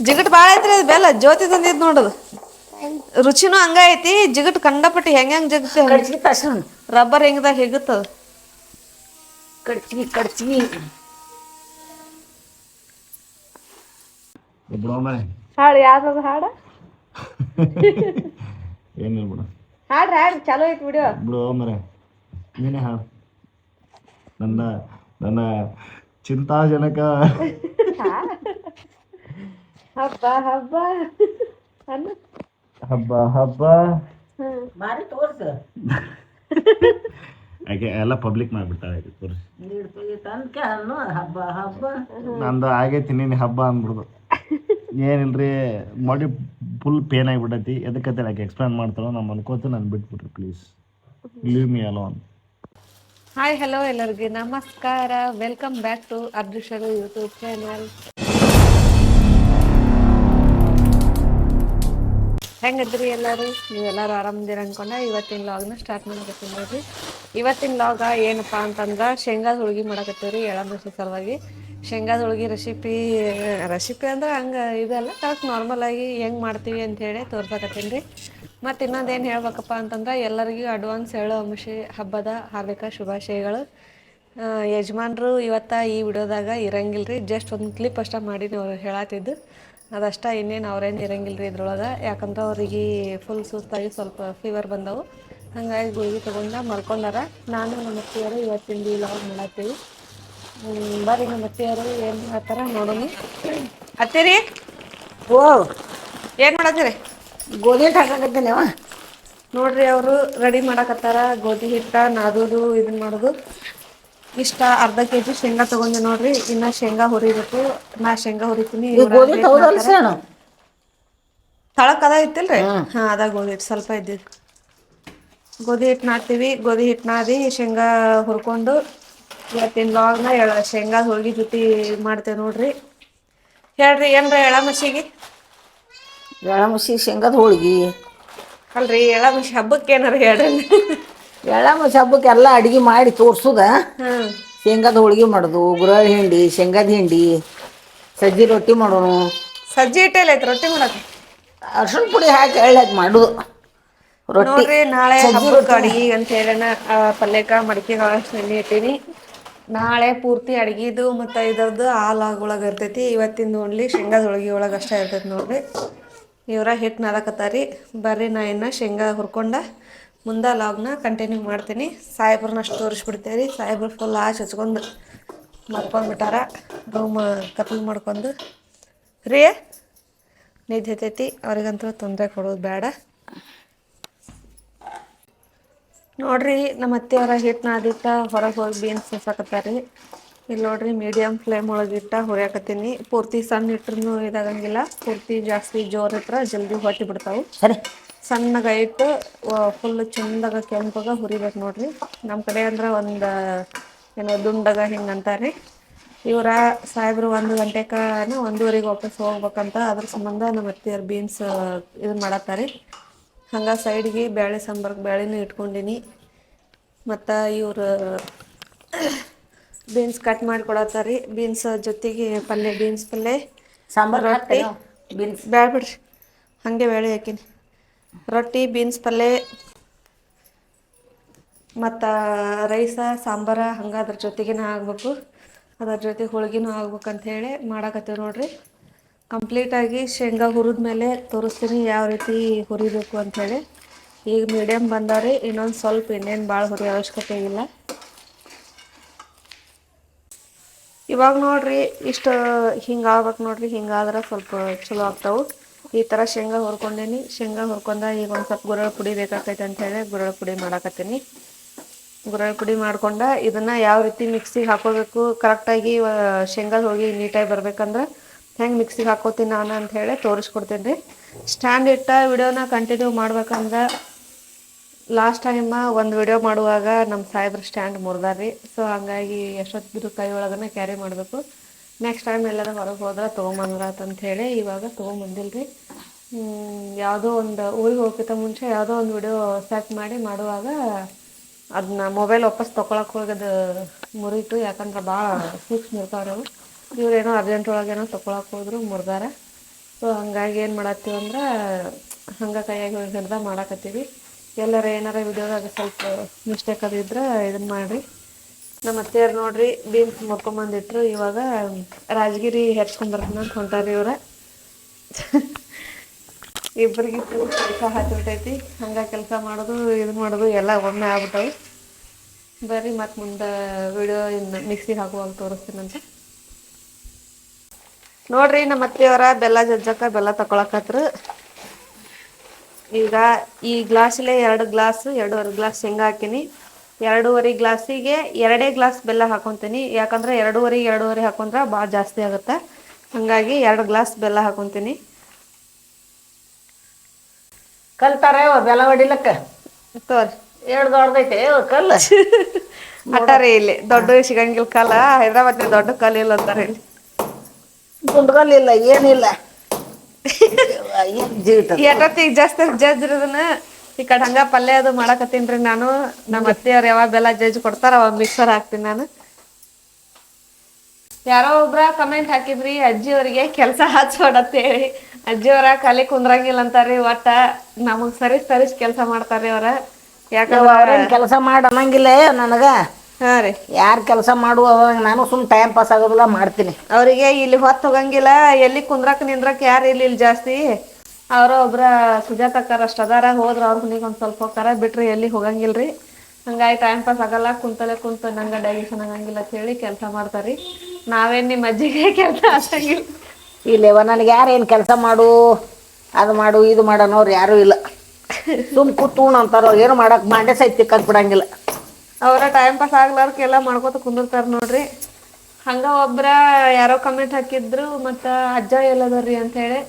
ಜಿಗಟ್ ಭಾಳ ಐತ್ರಿ ಅದು ಬೆಲ್ಲ ಜ್ಯೋತಿ ತಂದಿದ್ ನೋಡದು. ರುಚಿನೂ ಹಂಗ ಐತಿ ಜಿಗಟ್ ಕಂಡಪಟ್ಟಿ ಹೆಂಗ ಹೆಂಗ್ ಜಗತ್ತ ಕಡ್ಚಿಗೆ ತರ್ಸೋಣ ರಬ್ಬರ್ ಹೆಂಗದಾಗ ಹೆಗುತ್ತದ ಕಡ್ಚಿಗೆ ಕಡ್ಚಿಗೆ ಬಿಡೋ ಮನೆ ಹಾಡು ಯಾವ್ದದ ಹಾಡ? ಏನಿಲ್ಲ ಬಿಡು. ಹಾಡ್ರಿ ಹಾಡ್ರಿ ಚಲೋ ಐತಿ ವಿಡಿಯೋ ಬಿಡು ಮರೆ ನೀನೇ ಹಾಡು. ನನ್ನ ನನ್ನ ಚಿಂತಾಜನಕ. ಹಬ್ಬ ಹಬ್ಬ. ಅನ್ನ? ಹಬ್ಬ ಹಬ್ಬ. ಮಾರಿ ತೋರ್ಸ. ಯಾಕೆ ಎಲ್ಲ ಪಬ್ಲಿಕ್ ಮಾಡಿಬಿಡ್ತಾಳೆ ತೋರಿಸಿ. ತನಕ ಹಬ್ಬ ಹಬ್ಬ. ನಂದು ಆಗೈತಿ ನೀನು ಹಬ್ಬ ಅಂದ್ಬಿಡ್ದು. ಏನಿಲ್ರಿ ಮಾಡಿ ಫುಲ್ ಪೇನ್ ಆಗಿಬಿಟ್ಟೈತಿ. ಎದಕ್ಕೆ ಆಕೆ ಎಕ್ಸ್ಪ್ಲೇನ್ ಮಾಡ್ತಾರೋ ನಮ್ಮ ಅನ್ಕೋತ ನಾನು ಬಿಟ್ಬಿಟ್ರಿ please leave me alone hi hello ಎಲ್ಲರಿಗೆ. ನಮಸ್ಕಾರ. Welcome back to Arjun YouTube channel ಹೆಂಗದ್ರಿ ಎಲ್ಲರೂ? ನೀವೆಲ್ಲರೂ ಆರಾಮದಿರ ಅನ್ಕೊಂಡ ಇವತ್ತಿನ ಲಾಗ್ನ ಸ್ಟಾರ್ಟ್ ಮಾಡಕತ್ತೀನಿ ನೋಡ್ರಿ. ಇವತ್ತಿನ ಲಾಗ ಏನಪ್ಪ ಅಂತಂದ್ರೆ ಶೇಂಗಾದ ಹೋಳ್ಗೆ ಮಾಡಕತ್ತೀವಿ ರೀ ಸಲುವಾಗಿ. ಶೇಂಗಾದ ಹೋಳ್ಗೆ ರೆಸಿಪಿ ರೆಸಿಪಿ ಅಂದ್ರೆ ಹಂಗೆ ಇದೆಲ್ಲ ಕರೆಕ್ಟ್ ನಾರ್ಮಲ್ ಆಗಿ ಹೆಂಗೆ ಮಾಡ್ತೀವಿ ಅಂತ ಹೇಳಿ ತೋರ್ಸಕತ್ತೀನಿ. ರೀ ಮತ್ತು ಇನ್ನೊಂದೇನು ಹೇಳ್ಬೇಕಪ್ಪ ಅಂತಂದ್ರೆ ಎಲ್ಲರಿಗೂ ಅಡ್ವಾನ್ಸ್ ಹೇಳೋ ಅಂಶಿ, ಹಬ್ಬದ ಹಾರ್ದಿಕ ಶುಭಾಶಯಗಳು. ಯಜಮಾನ್ರು ಇವತ್ತ ಈ ವಿಡಿಯೋದಾಗ ಇರಂಗಿಲ್ಲ ರೀ ಜಸ್ಟ್ ಒಂದು ಕ್ಲಿಪ್ ಅಷ್ಟ ಮಾಡಿ ನೀವು ಹೇಳತ್ತಿದ್ದು. ಅದಷ್ಟ ಇನ್ನೇನು ಅವ್ರೇನು ಇರಂಗಿಲ್ಲ ರೀ ಇದ್ರೊಳಗೆ. ಯಾಕಂದ್ರೆ ಅವ್ರಿಗೆ ಫುಲ್ ಸುಸ್ತಾಗಿ ಸ್ವಲ್ಪ ಫೀವರ್ ಬಂದವು. ಹಾಗಾಗಿ ಗುಳಿಗೆ ತೊಗೊಂಡ ಮಲ್ಕೊಂಡಾರ. ನಾನು ನಮ್ಮ ಅತ್ತಿಯವರು ಇವತ್ತಿನ ಲಾಗ್ ಮಾಡತ್ತೀವಿ. ಬರ್ರಿ ನಮ್ಮ ಅತ್ತಿಯವರು ಏನು ಹೇಳ್ತಾರ ನೋಡೋಣ. ಅತ್ತಿರಿ ಓ ಏನು ಮಾಡತ್ತೀರಿ? ಗೋಧಿ ಹಿಟ್ಟು ಹಾಕಾಕತ್ತೇನೆ ಅವ. ನೋಡ್ರಿ ಅವರು ರೆಡಿ ಮಾಡಕತ್ತಾರ. ಗೋಧಿ ಹಿಟ್ಟ ನಾದೋದು ಇದನ್ನ ಮಾಡೋದು. ಇಷ್ಟ ಅರ್ಧ ಕೆ ಜಿ ಶೇಂಗಾ ತಗೊಂಡೆ ನೋಡ್ರಿ. ಇನ್ನ ಶೇಂಗಾ ಹುರಿಬೇಕು. ನಾ ಶೇಂಗಾ ಹುರಿತೀನಿ. ಈ ಗೋಧಿ ಹಿಟ್ಟು ಹೌದಲ್ಲ ಸೇಣು ತಳಕ್ ಅದ ಇತ್ತಿಲ್ರಿ? ಹಾ. ಅದ ಗೋಧಿ ಹಿಟ್ಟು ಸ್ವಲ್ಪ ಇದ್ದಿದ್ದು ಗೋಧಿ ಹಿಟ್ಟು ನಾಡ್ತೀವಿ ಗೋಧಿ ಹಿಟ್ಟು ನಾದಿ ಶೇಂಗಾ ಹುರ್ಕೊಂಡು ಇವತ್ತಿನ ಲಾಗ್ನ ಹೇಳ ಶೇಂಗಾ ಹೋಳ್ಗಿ ಜೊತೆ ಮಾಡ್ತೇವೆ ನೋಡ್ರಿ. ಹೇಳ್ರಿ ಏನ್ರ ಎಳ ಮಸಿಗೆ ಎಳಮುಸಿ ಶೇಂಗದ ಹೋಳ್ಗಿ. ಅಲ್ರಿ ಎಳ ಮಸಿ ಹಬ್ಬಕ್ಕೆ ಏನಾರ ಹೇಳ್ರಿ. ಎಳಮುಸಿ ಹಬ್ಬಕ್ಕೆ ಎಲ್ಲ ಅಡಿಗೆ ಮಾಡಿ ತೋರ್ಸುದ. ಶೇಂಗಾದ ಹೋಳಿಗೆ ಮಾಡುದು ಗುರಳ್ ಹಿಂಡಿ ಶೇಂಗಾದ ಹಿಂಡಿ ಸಜ್ಜಿ ರೊಟ್ಟಿ ಮಾಡೋಣ ಸಜ್ಜಿ ಹಿಟ್ಟೆಲ್ಲ ಐತೆ ರೊಟ್ಟಿ ಮಾಡಕ್ಕೆ ಅರ್ಶಿಣ ಪುಡಿ ಹಾಕಿ ಎಳ್ಳು ಹಾಕಿ ಮಾಡೋದು. ರೊಟ್ಟಿ ನೋಡ್ರಿ ನಾಳೆ ಹಬ್ಬಕ್ಕೆ ಅಡಿಗೆ ಅಂತ ಹೇಳೋಣ ಪಲ್ಯಕ ಮಡಿಕೆ ಎಣ್ಣೆ ಇಟ್ಟೀನಿ. ನಾಳೆ ಪೂರ್ತಿ ಅಡಿಗೆದು ಮತ್ತು ಇದ್ರದ್ದು ಹಾಲು ಒಳಗೆ ಇರ್ತೈತಿ ಇವತ್ತಿಂದ ಓನ್ಲಿ ಶೇಂಗಾದ ಹೋಳಿಗೆ ಒಳಗೆ ಅಷ್ಟೇ ಇರ್ತೈತಿ ನೋಡ್ರಿ. ಇವರ ಹಿಟ್ಟು ನಾದಕತ್ತಾರಿ. ಬರ್ರಿ ನಾ ಇನ್ನು ಶೇಂಗಾ ಹುರ್ಕೊಂಡ ಮುಂದೆ ಲಾಗ್ನ ಕಂಟಿನ್ಯೂ ಮಾಡ್ತೀನಿ. ಸಾಹೇಬ್ರನ್ನ ಅಷ್ಟು ತೋರಿಸ್ಬಿಡ್ತೇವೆ ಸಾಹೇಬ್ರು ಫುಲ್ ಆಶ್ ಹಚ್ಕೊಂಡು ಮಲ್ಕೊಂಡ್ಬಿಟ್ಟಾರ. ರೂಮ್ ಕತ್ಲು ಮಾಡ್ಕೊಂಡು. ರೀ, ನಿದ್ದೆ ಹತ್ತೈತಿ ಅವ್ರಿಗಂತೂ ತೊಂದರೆ ಕೊಡೋದು ಬೇಡ. ನೋಡ್ರಿ, ನಮ್ಮ ಅತ್ತೆಯವರ ಹಿಟ್ಟು ನಾದಿಟ್ಟ ಹೊರಗೆ ಹೋಗಿ ಬೀನ್ಸ್ ರೀ. ಇಲ್ಲಿ ನೋಡ್ರಿ ಮೀಡಿಯಮ್ ಫ್ಲೇಮ್ ಒಳಗೆ ಇಟ್ಟ ಹುರಿಯಾಕತ್ತೀನಿ. ಪೂರ್ತಿ ಸಣ್ಣ ಇಟ್ರು ಇದಾಗಂಗಿಲ್ಲ. ಪೂರ್ತಿ ಜಾಸ್ತಿ ಜೋರ್ ಹತ್ರ ಜಲ್ದಿ ಹೊಟ್ಟಿ ಬಿಡ್ತಾವೆ. ಸರಿ. ಸಣ್ಣಗ ಇಟ್ಟು ಫುಲ್ ಚಂದಾಗ ಕೆಂಪಗ ಹುರಿಬೇಕು ನೋಡ್ರಿ. ನಮ್ಮ ಕಡೆ ಅಂದ್ರೆ ಒಂದು ಏನೋ ದುಂಡಗ ಹಿಂಗೆ ಅಂತಾರೆ ಇವರ ಸಾಹೇಬ್ರು ಒಂದು ಗಂಟೆಕನ ಒಂದೂವರೆಗೆ ವಾಪಸ್ ಹೋಗ್ಬೇಕಂತ ಅದ್ರ ಸಂಬಂಧ ನಮ್ಮ ಅತ್ತಿಯರ್ ಬೀನ್ಸ್ ಇದು ಮಾಡತ್ತಾರೆ ಹಂಗೆ ಸೈಡ್ಗೆ ಬೇಳೆ ಸಾಂಬಾರ್ಗೆ ಬೇಳೆನೂ ಇಟ್ಕೊಂಡಿನಿ. ಮತ್ತು ಇವರು ಬೀನ್ಸ್ ಕಟ್ ಮಾಡಿ ಕೊಡತ್ತಾರಿ ಬೀನ್ಸ್ ಜೊತೆಗೆ ಪಲ್ಯ ಬೀನ್ಸ್ ಪಲ್ಯ ಸಾಂಬಾರು ರೊಟ್ಟಿ. ಬೀನ್ಸ್ ಬೇಡ ಬಿಡ್ರಿ. ಹಾಗೆ ಬೇಳೆ ಹಾಕಿನಿ. ರೊಟ್ಟಿ ಬೀನ್ಸ್ ಪಲ್ಯ ಮತ್ತು ರೈಸ, ಸಾಂಬಾರ, ಹಂಗೆ ಅದ್ರ ಜೊತೆಗೇನೆ ಆಗಬೇಕು. ಅದ್ರ ಜೊತೆ ಹೋಳ್ಗಿನೂ ಆಗ್ಬೇಕಂತ ಹೇಳಿ ಮಾಡಾಕತ್ತೀವಿ ನೋಡಿರಿ. ಕಂಪ್ಲೀಟಾಗಿ ಶೇಂಗಾ ಹುರಿದ ಮೇಲೆ ತೋರಿಸ್ತೀನಿ ಯಾವ ರೀತಿ ಹುರಿಬೇಕು ಅಂಥೇಳಿ ಈಗ ಮೀಡಿಯಮ್ ಬಂದವ್ರಿ, ಇನ್ನೊಂದು ಸ್ವಲ್ಪ ಇನ್ನೇನು ಭಾಳ ಹುರಿಯೋ ಅವಶ್ಯಕತೆ ಇಲ್ಲ. ಇವಾಗ ನೋಡಿರಿ ಇಷ್ಟು ಹಿಂಗೆ ಆಗ್ಬೇಕು ನೋಡ್ರಿ ಹಿಂಗಾದ್ರೆ ಸ್ವಲ್ಪ ಚಲೋ ಆಗ್ತಾವೆ. ಈ ಥರ ಶೇಂಗಾ ಹುರ್ಕೊಂಡೇನಿ. ಶೇಂಗಾ ಹುರ್ಕೊಂಡ ಈಗ ಒಂದು ಸ್ವಲ್ಪ ಗುರಳ್ ಪುಡಿ ಬೇಕಾಕೈತೆ ಅಂತ ಹೇಳಿ ಗುರಳ್ ಪುಡಿ ಮಾಡಾಕತ್ತೀನಿ. ಗುರಳ್ ಪುಡಿ ಮಾಡ್ಕೊಂಡ ಇದನ್ನ ಯಾವ ರೀತಿ ಮಿಕ್ಸಿಗೆ ಹಾಕೋಬೇಕು ಕರೆಕ್ಟಾಗಿ ಶೇಂಗಾ ಹೋಗಿ ನೀಟಾಗಿ ಬರ್ಬೇಕಂದ್ರೆ ಹೆಂಗೆ ಮಿಕ್ಸಿಗೆ ಹಾಕೋತೀನಿ ನಾನು ಅಂತ ಹೇಳಿ ತೋರಿಸ್ಕೊಡ್ತೀನಿ ರೀ ಸ್ಟ್ಯಾಂಡ್ ಇಟ್ಟ ವಿಡಿಯೋನ ಕಂಟಿನ್ಯೂ ಮಾಡ್ಬೇಕಂದ್ರೆ ಲಾಸ್ಟ್ ಟೈಮ ಒಂದು ವಿಡಿಯೋ ಮಾಡುವಾಗ ನಮ್ಮ ಸಾಹೇಬ್ರ ಸ್ಟ್ಯಾಂಡ್ ಮುರಿದಾರ್ರಿ. ಸೊ ಹಂಗಾಗಿ ಎಷ್ಟೊತ್ತಿದ್ರು ಕೈ ಒಳಗನೆ ಕ್ಯಾರಿ ಮಾಡಬೇಕು. ನೆಕ್ಸ್ಟ್ ಟೈಮ್ ಎಲ್ಲಾರ ಹೊರಗೆ ಹೋದ್ರೆ ತೊಗೊಂಬಂದ್ರಾತಂತ ಹೇಳಿ ಇವಾಗ ತೊಗೊಂಬಂದಿಲ್ರಿ. ಯಾವುದೋ ಒಂದು ಊರಿಗೆ ಹೋಗ್ಕಿಂತ ಮುಂಚೆ ಯಾವುದೋ ಒಂದು ವಿಡಿಯೋ ಸೆಟ್ ಮಾಡಿ ಮಾಡುವಾಗ ಅದನ್ನ ಮೊಬೈಲ್ ವಾಪಸ್ ತೊಗೊಳಕ್ಕೆ ಹೋಗೋದು ಮುರಿತು, ಯಾಕಂದ್ರೆ ಭಾಳ ಸೂಕ್ಷ್ಮ ಇರ್ತಾವ್ರಿ ಅವು ಇವರೇನೋ ಅರ್ಜೆಂಟ್ ಒಳಗೇನೋ ತೊಗೊಳಕ್ಕೆ ಹೋದ್ರು ಮುರಿದಾರ. ಸೊ ಹಂಗಾಗಿ ಏನು ಮಾಡತ್ತೀವಿ ಅಂದ್ರೆ ಹಂಗೆ ಕೈಯಾಗಿ ಹಿಡ್ದ ಮಾಡಾಕತ್ತೀವಿ. ಎಲ್ಲರ ಏನಾರ ವಿಡಿಯೋದಾಗ ಸ್ವಲ್ಪ ಮಿಸ್ಟೇಕ್ ಅದು ಇದನ್ನ ಮಾಡಿರಿ. ನಮ್ಮ ಅತ್ತೆಯವ್ರು ನೋಡ್ರಿ ಬೀನ್ಸ್ ಮುರ್ಕೊಂಬಂದಿಟ್ರು. ಇವಾಗ ರಾಜಗಿರಿ ಹೆಚ್ಕೊಂಬರ್ತೀನಿ ಅಂತ ಹೊಂಟಾರಿ ಇವ್ರ. ಇಬ್ಬರಿಗೆ ಕೆಲಸ ಹಾಕಿಬಿಟ್ಟೈತಿ ಹಂಗೆ ಕೆಲಸ ಮಾಡೋದು, ಇದು ಮಾಡೋದು ಎಲ್ಲ ಒಮ್ಮೆ ಆಗ್ಬಿಟ್ಟವು. ಬರ್ರಿ ಮತ್ತೆ ಮುಂದೆ ವಿಡಿಯೋ ಇನ್ನು ಮಿಕ್ಸಿಗೆ ಹಾಕುವಾಗ ತೋರಿಸ್ತೀನಂತ ನೋಡ್ರಿ ನಮ್ಮ ಅತ್ತೆಯವರ ಬೆಲ್ಲ ಜಜ್ಜಕ್ಕ ಬೆಲ್ಲ ತಕೊಳಕತ್ರು. ಈಗ ಈ ಗ್ಲಾಸಲ್ಲೇ ಎರಡು ಗ್ಲಾಸ್ ಎರಡೂವರೆ ಗ್ಲಾಸ್ ಶೇಂಗಾ ಹಾಕಿನಿ. ಎರಡೂವರೆ ಗ್ಲಾಸಿಗೆ ಎರಡೇ ಗ್ಲಾಸ್ ಬೆಲ್ಲ ಹಾಕೊತೀನಿ. ಯಾಕಂದ್ರೆ ಎರಡೂವರೆ ಎರಡೂವರೆ ಹಾಕೊಂಡ್ರೆ ಭಾಳ ಜಾಸ್ತಿ ಆಗುತ್ತೆ. ಹಾಗಾಗಿ ಎರಡು ಗ್ಲಾಸ್ ಬೆಲ್ಲ ಹಾಕೊತೀನಿ. ಕಲ್ತಾರೆ ಬೆಲ್ಲ ಹೊಡಿಲಕ್ಕ? ತೋರಿ. ಎರಡು ದೊಡ್ಡದೈತೆ? ಕಲ್ಲ? ಅಟ್ಟಾರಿ ಇಲ್ಲಿ. ದೊಡ್ಡ ಸಿಗಂಗಿಲ್ಲ ಕಲ್ಲ. ಹೈದ್ರಾಬಾದ್ ದೊಡ್ಡ ಕಲ್ಲು ಇಲ್ಲ ಅಂತಾರೆ ಇಲ್ಲಿ. ಗುಂಡ್ಗಲ್ಲಿಲ್ಲ ಏನಿಲ್ಲ. ಏನು ಜೀವಿತ? ಎಷ್ಟೊತ್ತಿಗೆ ಜಾಸ್ತಿ ಜಜ್ರದನ್ನ ಈ ಕಡೆ ಹಂಗ ಪಲ್ಯ ಅದು ಮಾಡಾಕತ್ತೀನ್ರಿ ನಾನು. ನಮ್ಮ ಅತ್ತೆಯವ್ರ ಯಾವಾಗ ಬೆಲ್ಲ ಜಜ್ಜಿ ಕೊಡ್ತಾರ ಅವಾಗ ಮಿಕ್ಸರ್ ಹಾಕ್ತೀನಿ ನಾನು. ಯಾರೋ ಒಬ್ರ ಕಮೆಂಟ್ ಹಾಕಿದ್ರಿ ಅಜ್ಜಿಯವರಿಗೆ ಕೆಲಸ ಹಚ್ಕೊಡತ್ತೇಳಿ ಅಜ್ಜಿಯವರ ಖಾಲಿ ಕುಂದ್ರಂಗಿಲ್ಲ ಅಂತಾರಿ ಒಟ್ಟ ನಮಗ್ ಸರಿ ಸರಿಸ್ ಕೆಲಸ ಮಾಡ್ತಾರ್ರಿ ಅವ್ರ. ಯಾಕಂದ್ರೆ ಕೆಲಸ ಮಾಡ ಅನ್ನಂಗಿಲ್ಲ ನನಗ? ಹಾ ರೀ. ಯಾರು ಕೆಲಸ ಮಾಡುವ ನಾನು ಸುಮ್ ಟೈಮ್ ಪಾಸ್ ಆಗೋದಿಲ್ಲ ಮಾಡ್ತೀನಿ. ಅವರಿಗೆ ಇಲ್ಲಿ ಹೊತ್ತು ಹೋಗಂಗಿಲ್ಲ ಎಲ್ಲಿ ಕುಂದ್ರಕ್ ನಿಂದ್ರಕ್ ಯಾರು ಇಲ್ಲಿ ಇಲ್ಲಿ ಜಾಸ್ತಿ? ಅವ್ರ ಒಬ್ರ ಸುಜಾತಕ್ಕಾರ ಅಷ್ಟ ಅದಾರ ಹೋದ್ರ ಅವ್ರ ಮನಿಗೆ ಒಂದ್ ಸ್ವಲ್ಪ ಹೋಗಾರ ಬಿಟ್ರಿ ಎಲ್ಲಿ ಹೋಗಂಗಿಲ್ರಿ. ಹಂಗಾಗಿ ಟೈಮ್ ಪಾಸ್ ಆಗಲ್ಲ ಕುಂತಲೆ ಕುಂತ ನಂಗ ಡೈಜೆಷನ್ ಆಗಂಗಿಲ್ಲ ಅಂತ ಹೇಳಿ ಕೆಲಸ ಮಾಡ್ತಾರಿ. ನಾವೇನ್ ನಿಮ್ಮ ಅಜ್ಜಿಗೆ ಕೆಲಸ ಅಷ್ಟಂಗಿಲ್ಲ ಇಲ್ಲವ ನನಗೆ ಯಾರು ಏನು ಕೆಲಸ ಮಾಡು ಅದು ಮಾಡು ಇದು ಮಾಡು ಯಾರು ಯಾರೂ ಇಲ್ಲ. ಸುಮ್ ಕೂತು ಅಂತಾರ ಏನು ಮಾಡಕ್ ಮಂಡೆ ಸೈತ್ ತಿಕ್ಕಕ್ ಬಿಡಂಗಿಲ್ಲ. ಅವರ ಟೈಮ್ ಪಾಸ್ ಆಗ್ಲಾರ್ಕೆಲ್ಲ ಮಾಡ್ಕೋತ ಕುಂದಿರ್ತಾರ ನೋಡ್ರಿ. ಹಂಗ ಒಬ್ರ ಯಾರೋ ಕಮೆಂಟ್ ಹಾಕಿದ್ರು ಮತ್ತ ಅಜ್ಜ ಎಲ್ಲದರ್ರಿ ಅಂತ ಹೇಳಿ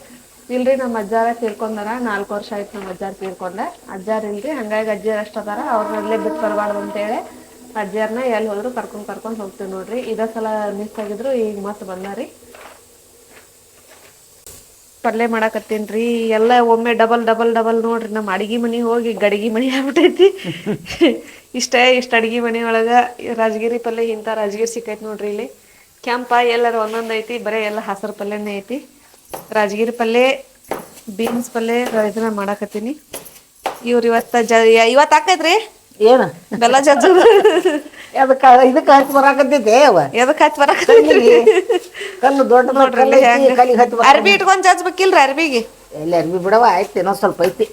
ಇಲ್ರಿ ನಮ್ಮ ಅಜ್ಜಾರ ತೀರ್ಕೊಂಡಾರ, ನಾಲ್ಕು ವರ್ಷ ಆಯ್ತು ನಮ್ಮ ಅಜ್ಜಾರ್ ತೀರ್ಕೊಂಡೆ. ಅಜ್ಜಾರ ಇಲ್ರಿ, ಹಂಗಾಗಿ ಅಜ್ಜಿಯರ್ ಅಷ್ಟ ಅದಾರ ಅವ್ರನ್ನಲ್ಲೇ ಬಿಟ್ಟು ಬರಬಾರ್ದು ಅಂತೇಳಿ ಅಜ್ಜಿಯರ್ನ ಎಲ್ಲಿ ಹೋದ್ರು ಕರ್ಕೊಂಡ್ ಕರ್ಕೊಂಡ್ ಹೋಗ್ತೀವಿ ನೋಡ್ರಿ. ಇದ ಸಲ ಮಿಸ್ ಆಗಿದ್ರು, ಈಗ ಮತ್ತೆ ಬಂದಾರಿ. ಪಲ್ಲೆ ಮಾಡಾಕತ್ತೀನ್ರಿ. ಎಲ್ಲ ಒಮ್ಮೆ ಡಬಲ್ ಡಬಲ್ ಡಬಲ್ ನೋಡ್ರಿ ನಮ್ಮ ಅಡಿಗೆ ಮನೆ ಹೋಗಿ ಗಡಿಗೆ ಮನೆ ಆಗ್ಬಿಟ್ಟೈತಿ ಇಷ್ಟೇ, ಇಷ್ಟ ಅಡಿಗೆ ಮನೆ ಒಳಗ ರಾಜಗಿರಿ ಪಲ್ಯ ಇಂಥ ರಾಜಗಿರಿ ಸಿಕ್ಕೈತಿ ನೋಡ್ರಿ ಇಲ್ಲಿ. ಕೆಂಪ ಎಲ್ಲರ ಒಂದೊಂದ್ ಐತಿ, ಬರೀ ಎಲ್ಲ ಹಸರು ಪಲ್ಯನೇ ಐತಿ. ರಾಜಗಿರಿ ಪಲ್ಯ ಬೀನ್ಸ್ ಪಲ್ಯ ಇದನ್ನ ಮಾಡಾಕತ್ತೀನಿ. ಇವ್ರ ಇವತ್ತ ಜ ಇವತ್ತು ಹಾಕೈತ್ರಿ? ಏನು? ಬೆಲ್ಲ ಜಜ್ಜು ಅದಕ್ಕೆ ಇದಕ್ಕೆ ಹಚ್ಚಿ ಬರಾಕತ್ತೈತೆ ಅವ? ಎದಕ್ ಹಚ್ಚಿ ಬರಾಕ ಕಲ್ಲಿಗೆ ಕಲ್ಲು ದೊಡ್ಡ ಕಲ್ಲಿಗೆ ಹಚ್ಚಿ ಬರ ಅರ್ಬಿ ಇಟ್ಕೊಂಡ್ ಜಜ್ಬೇಕಿಲ್ರಿ ಅರ್ಬಿಗೆ? ಎಲ್ಲಿ ಅರ್ಬಿ ಬಿಡವ ಆಯ್ತು ಇನ್ನೊಂದು ಸ್ವಲ್ಪ ಐತಿ.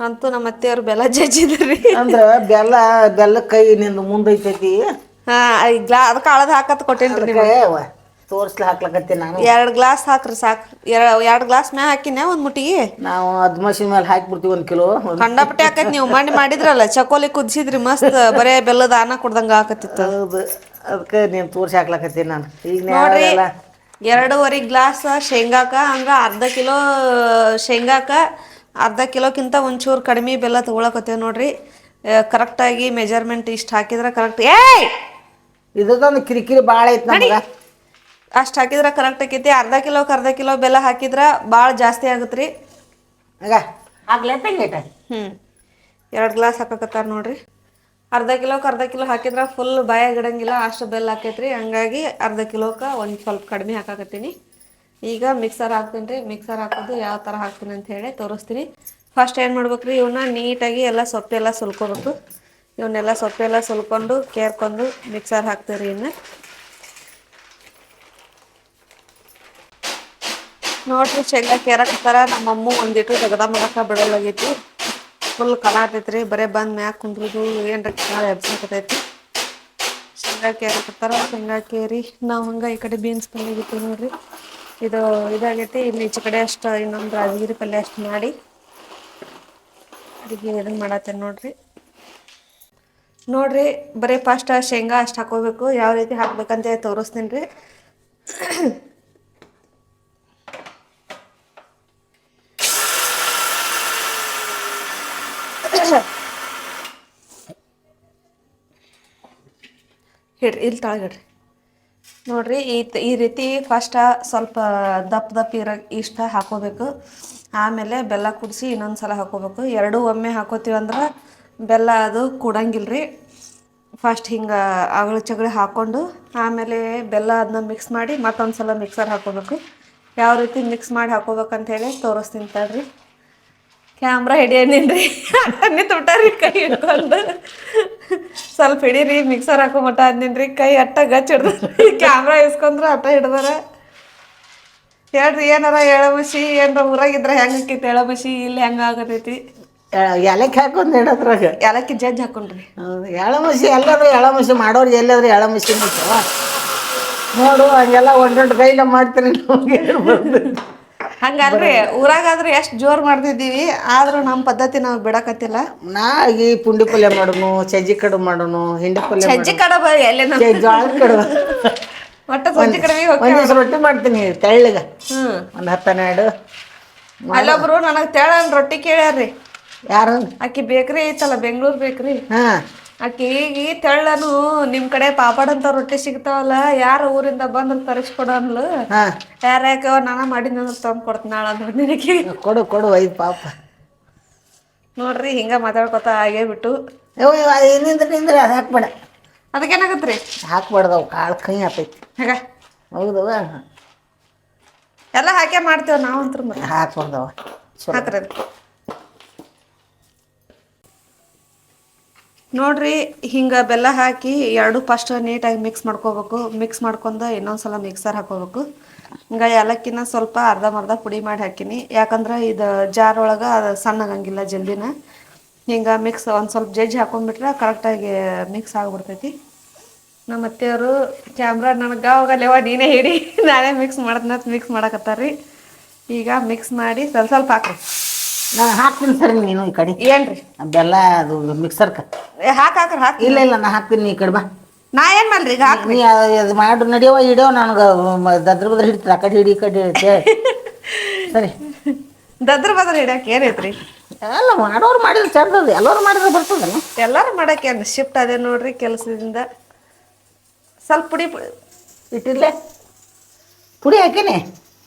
ಅಂತೂ ನಮ್ಮ ಅತ್ತೆಯವ್ರು ಬೆಲ್ಲ ಜಜ್ಜಿದ್ರಿ. ಅಂದ್ರೆ ಬೆಲ್ಲ ಬೆಲ್ಲ ಕೈ ನಿಂದು ಮುಂದೈತೈತಿ ಹಾ ಗ್ಲಾ ಅದಕ್ಕೆ ಅಳದ್ ಹಾಕತ್ ಕೊಟ್ಟೇನ್ರಿ ಅವ ತೋರ್ಸ್ಲಿ ಹಾಕ್ಲಕತ್ತೀನಿ ನಾನು. ಎರಡು ಗ್ಲಾಸ್ ಹಾಕ್ರಿ ಸಾಕ್. ಎರಡು ಗ್ಲಾಸ್ ಮ್ಯಾಗ ಹಾಕಿನ ಒಂದು ಮುಟ್ಟಿಗೆ ನಾವು ಅದ್ ಮಷಿನ್ ಮೇಲೆ ಹಾಕ್ಬಿಡ್ತೀವಿ ಒಂದು ಕಿಲೋ. ಕಂಡಪಟ್ಟೆ ಆಕೈತಿ ನೀವು ಮಂಡಿ ಮಾಡಿದ್ರಲ್ಲ ಚಕೋಲಿ ಕುದಿಸಿದ್ರಿ ಮಸ್ತ್ ಬರೇ ಬೆಲ್ಲದ ಅನ್ನ ಕುಡ್ದಂಗ ಹಾಕತ್ತಿತ್ತು ಹೌದು. ಅದಕ್ಕೆ ನೀನು ತೋರ್ಸಿ ಹಾಕ್ಲಕತ್ತೀನಿ ನಾನು. ಈಗ ನೋಡ್ರಿ ಎರಡೂವರೆ ಗ್ಲಾಸ್ ಶೇಂಗಾಕ ಹಂಗ ಅರ್ಧ ಕಿಲೋ ಶೇಂಗಾಕ ಅರ್ಧ ಕಿಲೋಕ್ಕಿಂತ ಒಂಚೂರು ಕಡಿಮೆ ಬೆಲ್ಲ ತೊಗೊಳಕತ್ತೇವೆ ನೋಡ್ರಿ. ಕರೆಕ್ಟಾಗಿ ಮೆಜರ್ಮೆಂಟ್ ಇಷ್ಟು ಹಾಕಿದ್ರೆ ಕರೆಕ್ಟ್ ಏಯ್! ಇದೊಂದು ಕಿರಿಕಿರಿ ಭಾಳ ಐತೆ ನಮ್ಗೆ. ಅಷ್ಟು ಹಾಕಿದ್ರೆ ಕರೆಕ್ಟ್ ಆಕೈತಿ. ಅರ್ಧ ಕಿಲೋ ಅರ್ಧ ಕಿಲೋ ಬೆಲ್ಲ ಹಾಕಿದ್ರೆ ಭಾಳ ಜಾಸ್ತಿ ಆಗುತ್ತೆ ರೀ ಹ್ಞೂ ಎರಡು ಗ್ಲಾಸ್ ಹಾಕಕತ್ತಾರ ನೋಡ್ರಿ. ಅರ್ಧ ಕಿಲೋಕ್ಕೆ ಅರ್ಧ ಕಿಲೋ ಹಾಕಿದ್ರೆ ಫುಲ್ ಬಾಯ ಇಡಂಗಿಲ್ಲ ಅಷ್ಟು ಬೆಲ್ಲ ಹಾಕೈತ್ರಿ ಹಂಗಾಗಿ ಅರ್ಧ ಕಿಲೋಕ್ಕೆ ಒಂದು ಸ್ವಲ್ಪ ಕಡಿಮೆ ಹಾಕಾಕತ್ತೀನಿ. ಈಗ ಮಿಕ್ಸರ್ ಹಾಕ್ತೀನಿ ರೀ ಮಿಕ್ಸರ್ ಹಾಕೋದು ಯಾವ ಥರ ಹಾಕ್ತೀನಿ ಅಂತ ಹೇಳಿ ತೋರಿಸ್ತೀನಿ. ಫಸ್ಟ್ ಏನು ಮಾಡ್ಬೇಕ್ರಿ ಇವನ್ನ ನೀಟಾಗಿ ಎಲ್ಲ ಸೊಪ್ಪೆಲ್ಲ ಸುಲ್ಕೋಬೇಕು. ಇವನ್ನೆಲ್ಲ ಸೊಪ್ಪೆಲ್ಲ ಸುಲ್ಕೊಂಡು ಕೇರ್ಕೊಂಡು ಮಿಕ್ಸರ್ ಹಾಕ್ತೀವಿ ರೀ ಇನ್ನು. ನೋಡ್ರಿ, ಶೇಂಗಾ ಕೇರಕತ್ತಾರ ನಮ್ಮ ಅಮ್ಮ ಒಂದಿಟ್ಟು ತೆಗ್ದ ಮಾಡಕ ಬಿಡೋಲಾಗೈತಿ. ಫುಲ್ ಕಲ ಆತೈತ್ರಿ ಬರೇ ಬಂದ್ ಮ್ಯಾಗ ಕುಂದ್ರುದು, ಏನ್ರ ಎಬ್ಸಾಕತೈತಿ ಶೇಂಗಾ ಕೇರಕತ್ತಾರ ಶೇಂಗಾ ಕೇರಿ. ನಾವು ಹಂಗ ಈ ಕಡೆ ಬೀನ್ಸ್ ಪಲ್ಯ ಆಗಿತ್ತು ನೋಡ್ರಿ. ಇದು ಇದಾಗೈತಿ, ಇಲ್ಲಿ ಈಚೆ ಕಡೆ ಅಷ್ಟ ಇನ್ನೊಂದು ರಾಜಗಿರಿ ಪಲ್ಯ ಅಷ್ಟು ಮಾಡಿ ಅಡಿಗೆ ಇದನ್ನ ಮಾಡತ್ತೇನೆ ನೋಡ್ರಿ. ನೋಡ್ರಿ, ಬರೀ ಫಸ್ಟ್ ಶೇಂಗಾ ಅಷ್ಟು ಹಾಕೋಬೇಕು, ಯಾವ ರೀತಿ ಹಾಕ್ಬೇಕಂತ ತೋರಿಸ್ತೀನಿ ರೀ ಹಿಡ್ರಿ ಇಲ್ಲಿ ತಳಗಿಡ್ರಿ. ನೋಡ್ರಿ, ಈ ಈ ರೀತಿ ಫಸ್ಟ ಸ್ವಲ್ಪ ದಪ್ಪ ದಪ್ಪ ಇರೋ, ಇಷ್ಟ ಹಾಕೋಬೇಕು. ಆಮೇಲೆ ಬೆಲ್ಲ ಕುಡಿಸಿ ಇನ್ನೊಂದು ಸಲ ಹಾಕೋಬೇಕು. ಎರಡೂ ಒಮ್ಮೆ ಹಾಕೋತೀವಿ ಅಂದ್ರೆ ಬೆಲ್ಲ ಅದು ಕೂಡಂಗಿಲ್ಲ ರೀ ಫಸ್ಟ್ ಹಿಂಗೆ ಅಗಳ ಚಗಳಿ ಹಾಕ್ಕೊಂಡು ಆಮೇಲೆ ಬೆಲ್ಲ ಅದನ್ನ ಮಿಕ್ಸ್ ಮಾಡಿ ಮತ್ತೊಂದು ಸಲ ಮಿಕ್ಸರ್ ಹಾಕೋಬೇಕು. ಯಾವ ರೀತಿ ಮಿಕ್ಸ್ ಮಾಡಿ ಹಾಕೋಬೇಕಂತ ಹೇಳಿ ತೋರಿಸ್ತೀನಿ ತಡ್ರಿ. ಕ್ಯಾಮ್ರಾ ಹಿಡಿಯೇನಿನ್ರಿ. ಅನ್ನಿ ತುಟಾರಿ ಕೈ ಹಿಡ್ಕೊಂಡು. ಸ್ವಲ್ಪ ಹಿಡೀರಿ ಮಿಕ್ಸರ್ ಹಾಕೋ ಮಟ ಅಂದಿನ್ರಿ. ಕೈ ಅಟ್ಟ ಗಚ್ಚ ಹಿಡ್ದಾರ. ಕ್ಯಾಮ್ರಾ ಇಸ್ಕೊಂಡ್ರ ಅಟ್ಟ ಹಿಡ್ದಾರ. ಹೇಳ್ರಿ ಏನಾರ ಎಳಮಸಿ ಏನಾರ ಊರಾಗಿದ್ರ ಹೆಂಗ ಆಕೈತಿ ಎಳಮಸಿ ಇಲ್ಲಿ ಹೆಂಗ ಆಗತೈತಿ? ಎಲಕ್ಕಿ ಹಾಕೊಂಡು ಇಡೋದ್ರಾಗ ಯಾಲಕ್ಕಿ ಜಜ್ಜ್ ಹಾಕೊಂಡ್ರಿ. ಎಳಮುಸಿ ಎಳಮಸಿ ಎಳಮುಸಿ ಮಾಡೋರು ಎಲ್ಲಾದ್ರೂ ಎಳಮಸಿ ನೋಡು ಹಂಗೆಲ್ಲ ಒಂದೊಂದು ಕೈಲ ಮಾಡ್ತೀರಿ ನಮ್ಗೆ? ಹಂಗಲ್ರಿ ಊರಾಗಾದ್ರೆ ಎಷ್ಟ್ ಜೋರ್ ಮಾಡ್ತಿದ್ದೀವಿ ಆದ್ರೂ ನಮ್ಮ ಪದ್ಧತಿ ನಾವು ಬಿಡಕತ್ತಿಲ್ಲ. ನಾ ಈ ಪುಂಡಿ ಪಲ್ಯ ಮಾಡೋನು ಸಜ್ಜಿ ಕಡು ಮಾಡೋನು ಹಿಂಡಿ ಪಲ್ಯ ಸಜ್ಜಿ ಕಡಬ ಎಲ್ಲ ನಮ್ಮ ಮಾಡೋನು ಒಟ್ಟ ಸಜ್ಜಿ ಕಡೆ ಹೋಗಿ ಒಂದ್ ದಿವ್ಸ ರೊಟ್ಟಿ ಮಾಡ್ತೀನಿ ತೆಳ್ಳಗ. ಹ್ಮ್. ಒಂದ್ ಹತ್ತನ್ನೆರಡು ಅಲ್ಲೊಬ್ರು ನನಗ್ ತೆಳನ್ ರೊಟ್ಟಿ ಕೇಳ್ಯಾರ್ರಿ. ಯಾರು? ಅಕ್ಕಿ ಬೇಕ್ರಿ ಐತಲ್ಲ ಬೆಂಗಳೂರು ಬೇಕ್ರಿ. ಹಾ. ಆಕಿ ಈಗ ತೆಳ್ಳನು ನಿಮ್ ಕಡೆ ಪಾಪಡ್ ಅಂತ ರೊಟ್ಟಿ ಸಿಗ್ತಾವಲ್ಲ ಯಾರ ಊರಿಂದ ಬಂದ್ರ ತರಿಸ್ಕೊಡ ಅನ್ಲು ಹಾ. ಯಾರ ಯಾಕವ ನಾನ ಮಾಡಿದ್ನ ತಂದು ಕೊಡ್ತೀನಿ ನಾಳೆ ನಿನಗೆ ಕೊಡು ಕೊಡು ಐದು ಪಾಪ. ನೋಡ್ರಿ ಹಿಂಗ ಮಾತಾಡ್ಕೊತ ಆಗೇ ಬಿಟ್ಟು. ಅಯ್ಯೋ ನಿಂದ್ರ ನಿಂದ್ರೆ ಅದು ಹಾಕ್ಬೇಡ. ಅದಕ್ಕೇನಾಗತ್ರಿ? ಹಾಕ್ಬಾರ್ದವು ಕಾಳು ಕೈ ಹಾಕೈತಿ. ಹಾಗ. ಹೌದವ ಎಲ್ಲ ಹಾಕೇ ಮಾಡ್ತೇವ್ ನಾವಂತ್ರ ಹಾಕ್ಬಾರ್ದವ ಹಾಕ್ರಿ. ನೋಡ್ರಿ, ಹಿಂಗ ಬೆಲ್ಲ ಹಾಕಿ ಎರಡು ಫಸ್ಟ್ ನೀಟಾಗಿ ಮಿಕ್ಸ್ ಮಾಡ್ಕೋಬೇಕು. ಮಿಕ್ಸ್ ಮಾಡ್ಕೊಂಡು ಇನ್ನೊಂದ್ಸಲ ಮಿಕ್ಸರ್ ಹಾಕೋಬೇಕು. ಹಿಂಗ ಏಲಕ್ಕಿನ ಸ್ವಲ್ಪ ಅರ್ಧಂಬರ್ಧ ಪುಡಿ ಮಾಡಿ ಹಾಕಿನಿ. ಯಾಕಂದ್ರೆ ಇದು ಜಾರ್ ಒಳಗ ಅದು ಸಣ್ಣಗಂಗಿಲ್ಲ ಜಲ್ದಿನ. ಹಿಂಗ ಮಿಕ್ಸ್ ಒಂದು ಸ್ವಲ್ಪ ಜಜ್ಜಿ ಹಾಕೊಂಡ್ಬಿಟ್ರೆ ಕರೆಕ್ಟಾಗಿ ಮಿಕ್ಸ್ ಆಗಿಬಿಡ್ತೈತಿ. ನಮ್ಮ ಅತ್ತೆಯವರು ಕ್ಯಾಮ್ರಾ ನನಗೆ ಅವಾಗಲ್ಲೇವ ನೀನೇ ಹಿಡಿ. ನಾನೇ ಮಿಕ್ಸ್ ಮಾಡದ್ನ ಮಿಕ್ಸ್ ಮಾಡಕತ್ತಾರ್ರಿ. ಈಗ ಮಿಕ್ಸ್ ಮಾಡಿ ಸ್ವಲ್ಪ ಸ್ವಲ್ಪ ಹಾಕ್ರಿ. ನಾನು ಹಾಕ್ತೀನಿ ಸರಿ ನೀನು ಈ ಕಡೆ. ಏನ್ರಿ? ಬೆಲ್ಲ ಅದು ಮಿಕ್ಸರ್ಕ ಹಾಕ್ ಹಾಕ್ರಿ ಹಾಕಿ. ಇಲ್ಲ ಇಲ್ಲ ನಾ ಹಾಕ್ತೀನಿ ನೀ ಈ ಕಡೆ ಬಾ. ನಾ ಏನು ಮಾಡ್ರಿ ಈಗ ಹಾಕ್ ನೀ ಅದು ಮಾಡು ನಡಿಯವ ಹಿಡಿಯೋ ನನಗೆ ದದ್ರ ಬದ್ರ ಹಿಡಿತಾರೆ ಆ ಕಡೆ ಹಿಡಿ ಈ ಕಡೆ ಹಿಡಿತೆ ಸರಿ. ದದ್ರ ಬದ್ರ ಹಿಡ್ಯಾಕ ಏನೈತ್ರಿ ಎಲ್ಲ ಮಾಡೋರು ಮಾಡಿದ್ರೆ ಚಂದದ ಎಲ್ಲರೂ ಮಾಡಿದ್ರೆ ಬರ್ತದಲ್ಲ. ಎಲ್ಲರೂ ಮಾಡಕ್ಕೆ ಏನು ಶಿಫ್ಟ್ ಅದೇ ನೋಡ್ರಿ ಕೆಲಸದಿಂದ. ಸ್ವಲ್ಪ ಪುಡಿ ಪುಡಿ ಇಟ್ಟಿರ್ಲೆ. ಪುಡಿ ಹಾಕಿನಿ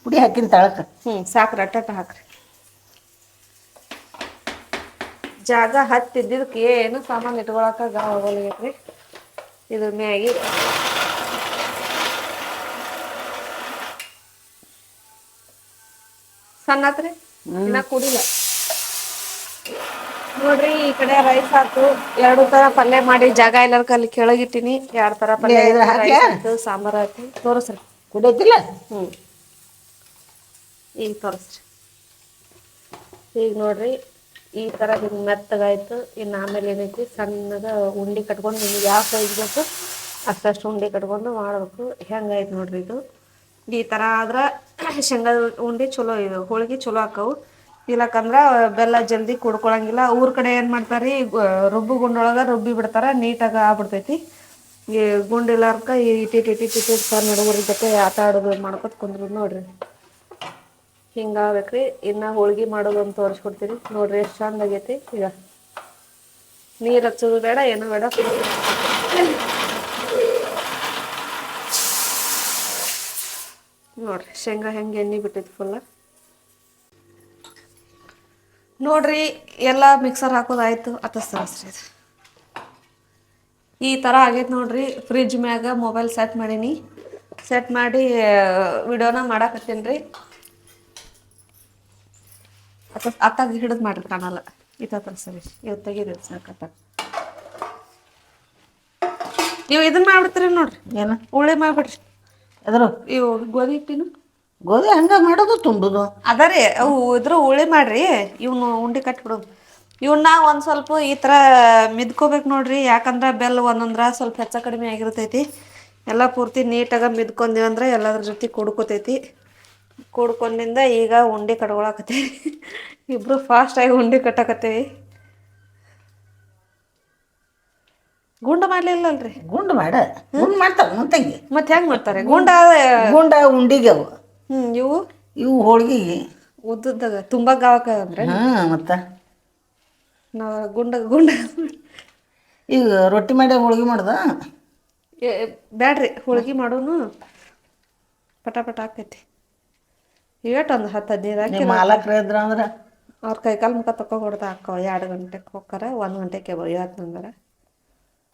ಪುಡಿ ಹಾಕಿನಿ ತಳಕ. ಹ್ಞೂ ಸಾಕ್ರಿ ಅಟ್ಟ ಹಾಕ್ರಿ. ಜಾಗ ಹತ್ತಿದ್ದಕ್ಕೆ ಏನು ಸಾಮಾನು ಇಟ್ಕೊಳಕ ಗಾ ಇದ್ರ ಇದು ಮ್ಯಾಗಿ. ಸಣ್ಣತ್ರಿ? ಇನ್ನ ಕುಡಿಲ್ಲ. ನೋಡ್ರಿ ಈ ಕಡೆ ರೈಸ್ ಹಾಕು ಎರಡು ತರ ಪಲ್ಯ ಮಾಡಿ ಜಾಗ ಎಲ್ಲಾರ ಕಲ್ಲಿ ಕೆಳಗಿಟ್ಟಿನಿ. ಎರಡ್ ತರ ಪಲ್ಯ ಸಾಂಬಾರ್ ಆಯ್ತು ತೋರಿಸ್ರಿ. ಕುಡಿಯತ್ತಿಲ್ಲ? ಹ್ಮ್. ಈಗ ತೋರಿಸ್ರಿ. ಈಗ ನೋಡ್ರಿ ಈ ತರ ಹಿಂಗ್ ಮೆತ್ತಗಾಯ್ತು ಇನ್ನು ಆಮೇಲೆ ಏನೈತಿ ಸಣ್ಣದ ಉಂಡಿ ಕಟ್ಕೊಂಡು ನಿಮ್ಗೆ ಯಾವ ಸೈಜ್ ಬೇಕು ಅಷ್ಟು ಉಂಡಿ ಕಟ್ಕೊಂಡು ಮಾಡ್ಬೇಕು ಹೆಂಗಾಯ್ತು ನೋಡ್ರಿ ಇದು ಈ ತರ ಆದ್ರ ಶೇಂಗಾದ ಉಂಡಿ ಚಲೋ ಇದು ಹೋಳಿಗೆ ಚಲೋ ಆಕವು ಇಲ್ಲಕಂದ್ರ ಬೆಲ್ಲ ಜಲ್ದಿ ಕುಡ್ಕೊಳಂಗಿಲ್ಲ ಊರ್ ಕಡೆ ಏನ್ ಮಾಡ್ತಾರಿ ರೀ ರುಬ್ಬು ಗುಂಡೊಳಗ ರುಬ್ಬಿ ಬಿಡ್ತಾರ ನೀಟಾಗಿ ಆಗ್ಬಿಡ್ತೈತಿ ಈ ಗುಂಡಿಲ್ಲಾರ್ಕ ಇಟಿ ಇಟಿ ಇಟಿ ಸಣ್ಣ ಹುಡುಗರ ಜೊತೆ ಆಟ ಆಡೋದು ಮಾಡ್ಕೊತ ಕುಂದ್ರು ನೋಡ್ರಿ ಹಿಂಗಾಗ್ಬೇಕ್ರಿ. ಇನ್ನ ಹೋಳ್ಗಿ ಮಾಡೋದು ಅಂತ ತೋರಿಸ್ಕೊಡ್ತೀನಿ. ನೋಡ್ರಿ ಎಷ್ಟು ಚಂದ ಆಗೈತಿ. ಈಗ ನೀರ್ ಹಚ್ಚೋದು ಬೇಡ, ಏನು ಬೇಡ. ನೋಡ್ರಿ, ಶೇಂಗಾ ಹೆಂಗೆ ಎಣ್ಣೆ ಬಿಟ್ಟಿತ್ತು ಫುಲ್ಲ ನೋಡ್ರಿ, ಎಲ್ಲ ಮಿಕ್ಸರ್ ಹಾಕೋದಾಯ್ತು. ಅತಸ್ತರಿಸ್ರಿ ಈ ತರ ಆಗೈತೆ ನೋಡ್ರಿ. ಫ್ರಿಜ್ ಮ್ಯಾಗ ಮೊಬೈಲ್ ಸೆಟ್ ಮಾಡೀನಿ. ಸೆಟ್ ಮಾಡಿ ವಿಡಿಯೋನ ಮಾಡಾಕತ್ತೀನಿ ರೀ. ಅತ್ತ ಅತ್ತಾಗ ಹಿಡಿದು ಮಾಡ್ರಿ ಕಾಣಲ್ಲ. ಇತ್ತ ಸರಿ. ಇವತ್ತು ತೆಗೀರಿ ಸಾಕತ್ತ ನೀವು ಇದನ್ನ ಮಾಡ್ಬಿಡ್ತೀರಿ ನೋಡ್ರಿ. ಏನು? ಉಳ್ಳಿ ಮಾಡ್ಬಿಡ್ರಿ. ಅದ್ರ ಇವು ಗೋಧಿ ಹಿಟ್ಟಿನ? ಗೋಧಿ ಹಂಗ ಮಾಡೋದು ತುಂಬುದು ಅದ ರೀ ಅವು ಇದ್ರ ಉಳ್ಳಿ ಮಾಡ್ರಿ. ಇವ್ನು ಉಂಡೆ ಕಟ್ಬಿಡೋದು ಇವನ್ನ ಒಂದು ಸ್ವಲ್ಪ ಈ ಥರ ಮಿದ್ಕೋಬೇಕು ನೋಡ್ರಿ. ಯಾಕಂದ್ರೆ ಬೆಲ್ಲ ಒಂದೊಂದ್ರ ಸ್ವಲ್ಪ ಹೆಚ್ಚು ಕಡಿಮೆ ಆಗಿರ್ತೈತಿ. ಎಲ್ಲ ಪೂರ್ತಿ ನೀಟಾಗ ಮಿದ್ಕೊಂದಿವಿ ಎಲ್ಲಾದ್ರ ಎಲ್ಲದ್ರ ಜೊತೆ ಕುಡ್ಕೋತೈತಿ. ಕುಡ್ಕೊಂಡಿಂದ ಈಗ ಉಂಡೆ ಕಟ್ಕೊಳಕತ್ತೀವಿ. ಇಬ್ರು ಫಾಸ್ಟಾಗಿ ಉಂಡೆ ಕಟ್ಟಕತ್ತೀವಿ. ಗುಂಡ ಮಾಡ್ಲಿಲ್ಲಲ್ರಿ? ಗುಂಡು ಮಾಡ. ಗುಂಡು ಮಾಡ್ತಾವ ಮುಂತಂಗಿ ಮತ್ತೆ ಹೆಂಗ್ ಮಾಡ್ತಾರೆ? ಗುಂಡ ಗುಂಡ ಉಂಡಿಗೆ ಅವು. ಹ್ಮ್ ಇವು? ಇವು ಹೋಳ್ಗಿ. ಉದ್ದದಾಗ ತುಂಬಾ ಗಾವಕ ಅಂದ್ರೆ ಮತ್ತೆ ಮತ್ತ? ನಾವು ಗುಂಡ ಗುಂಡ. ಈಗ ರೊಟ್ಟಿ ಮಾಡಿ ಹೋಳ್ಗಿ ಮಾಡ್ದ? ಏ, ಬ್ಯಾಡ್ರಿ ಹೋಳ್ಗಿ ಮಾಡೋನು. ಪಟ ಪಟ ಆಕೈತಿ. ಇವತ್ತು ಒಂದು ಹತ್ತು ಹದಿನೈದು ಹಾಕಿ ಮಾಲಕ್ರ ಇದ್ರ ಅಂದ್ರೆ? ಅವ್ರ ಕೈಕಾಲು ಮುಖ ತಕ್ಕೊ ಕೊಡ್ತಾ ಹಾಕೋ ಎರಡು ಗಂಟೆಗೆ ಹೋಗ್ತಾರೆ ಒಂದು ಗಂಟೆಗೆ ಇವತ್ತು ನಂದರ.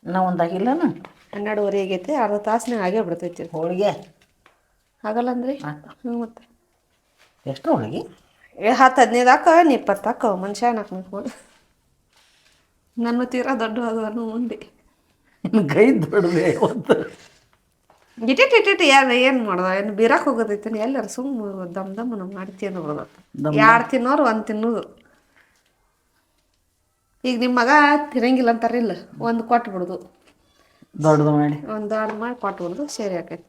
ನಾ ಒಂದಾಗಿಲ್ಲನ? ಹನ್ನೆರಡುವರೆ ಆಗೈತಿ ಅರ್ಧ ತಾಸ್ನಾಗ ಆಗೇ ಬಿಡ್ತೈತಿ. ಹೋಳಿಗೆ? ಆಗಲ್ಲ ಅಂದ್ರಿ. ಹ್ಞೂ ಮತ್ತೆ. ಎಷ್ಟು ಹೋಳಿಗೆ? ಏ ಹತ್ತು ಹದಿನೈದು ಹಾಕವ ನೀ ಇಪ್ಪತ್ತು ಹಾಕವ ಮನುಷ್ಯ ನಾಲ್ಕು ನನ್ನ ತೀರಾ ದೊಡ್ಡ ಅದನ್ನು ಉಂಡಿ. ನಿನ್ನ ಕೈ ದೊಡ್ಡದೆ ಒಂದು. ಇಟ್ಟಿಟ್ಟು ಇಟ್ಟಿಟ್ಟು ಏನು ಏನು ಮಾಡ್ದ? ಏನು ಬೀರಕ್ಕೆ ಹೋಗೋದೈತೆ ಎಲ್ಲಾರು ಸುಮ್ಮ ದಮ್ ದಮ್ಮನ ಮಾಡಿ ಹೋಗೋದು ಯಾರು ತಿನ್ನೋರು ಒಂದು ತಿನ್ನೋದು. ಈಗ ನಿಮ್ಮ ಮಗ ತಿನ್ನಂಗಿಲ್ಲ ಅಂತಾರಿಲ್ಲ ಒಂದು ಕೊಟ್ಟು ಬಿಡುದು. ದೊಡ್ಡದು ಮಾಡಿ. ಒಂದು ದೊಡ್ಡ ಮಾಡಿ ಕೊಟ್ಟು ಬಿಡುದು ಸರಿ ಆಕೈತಿ.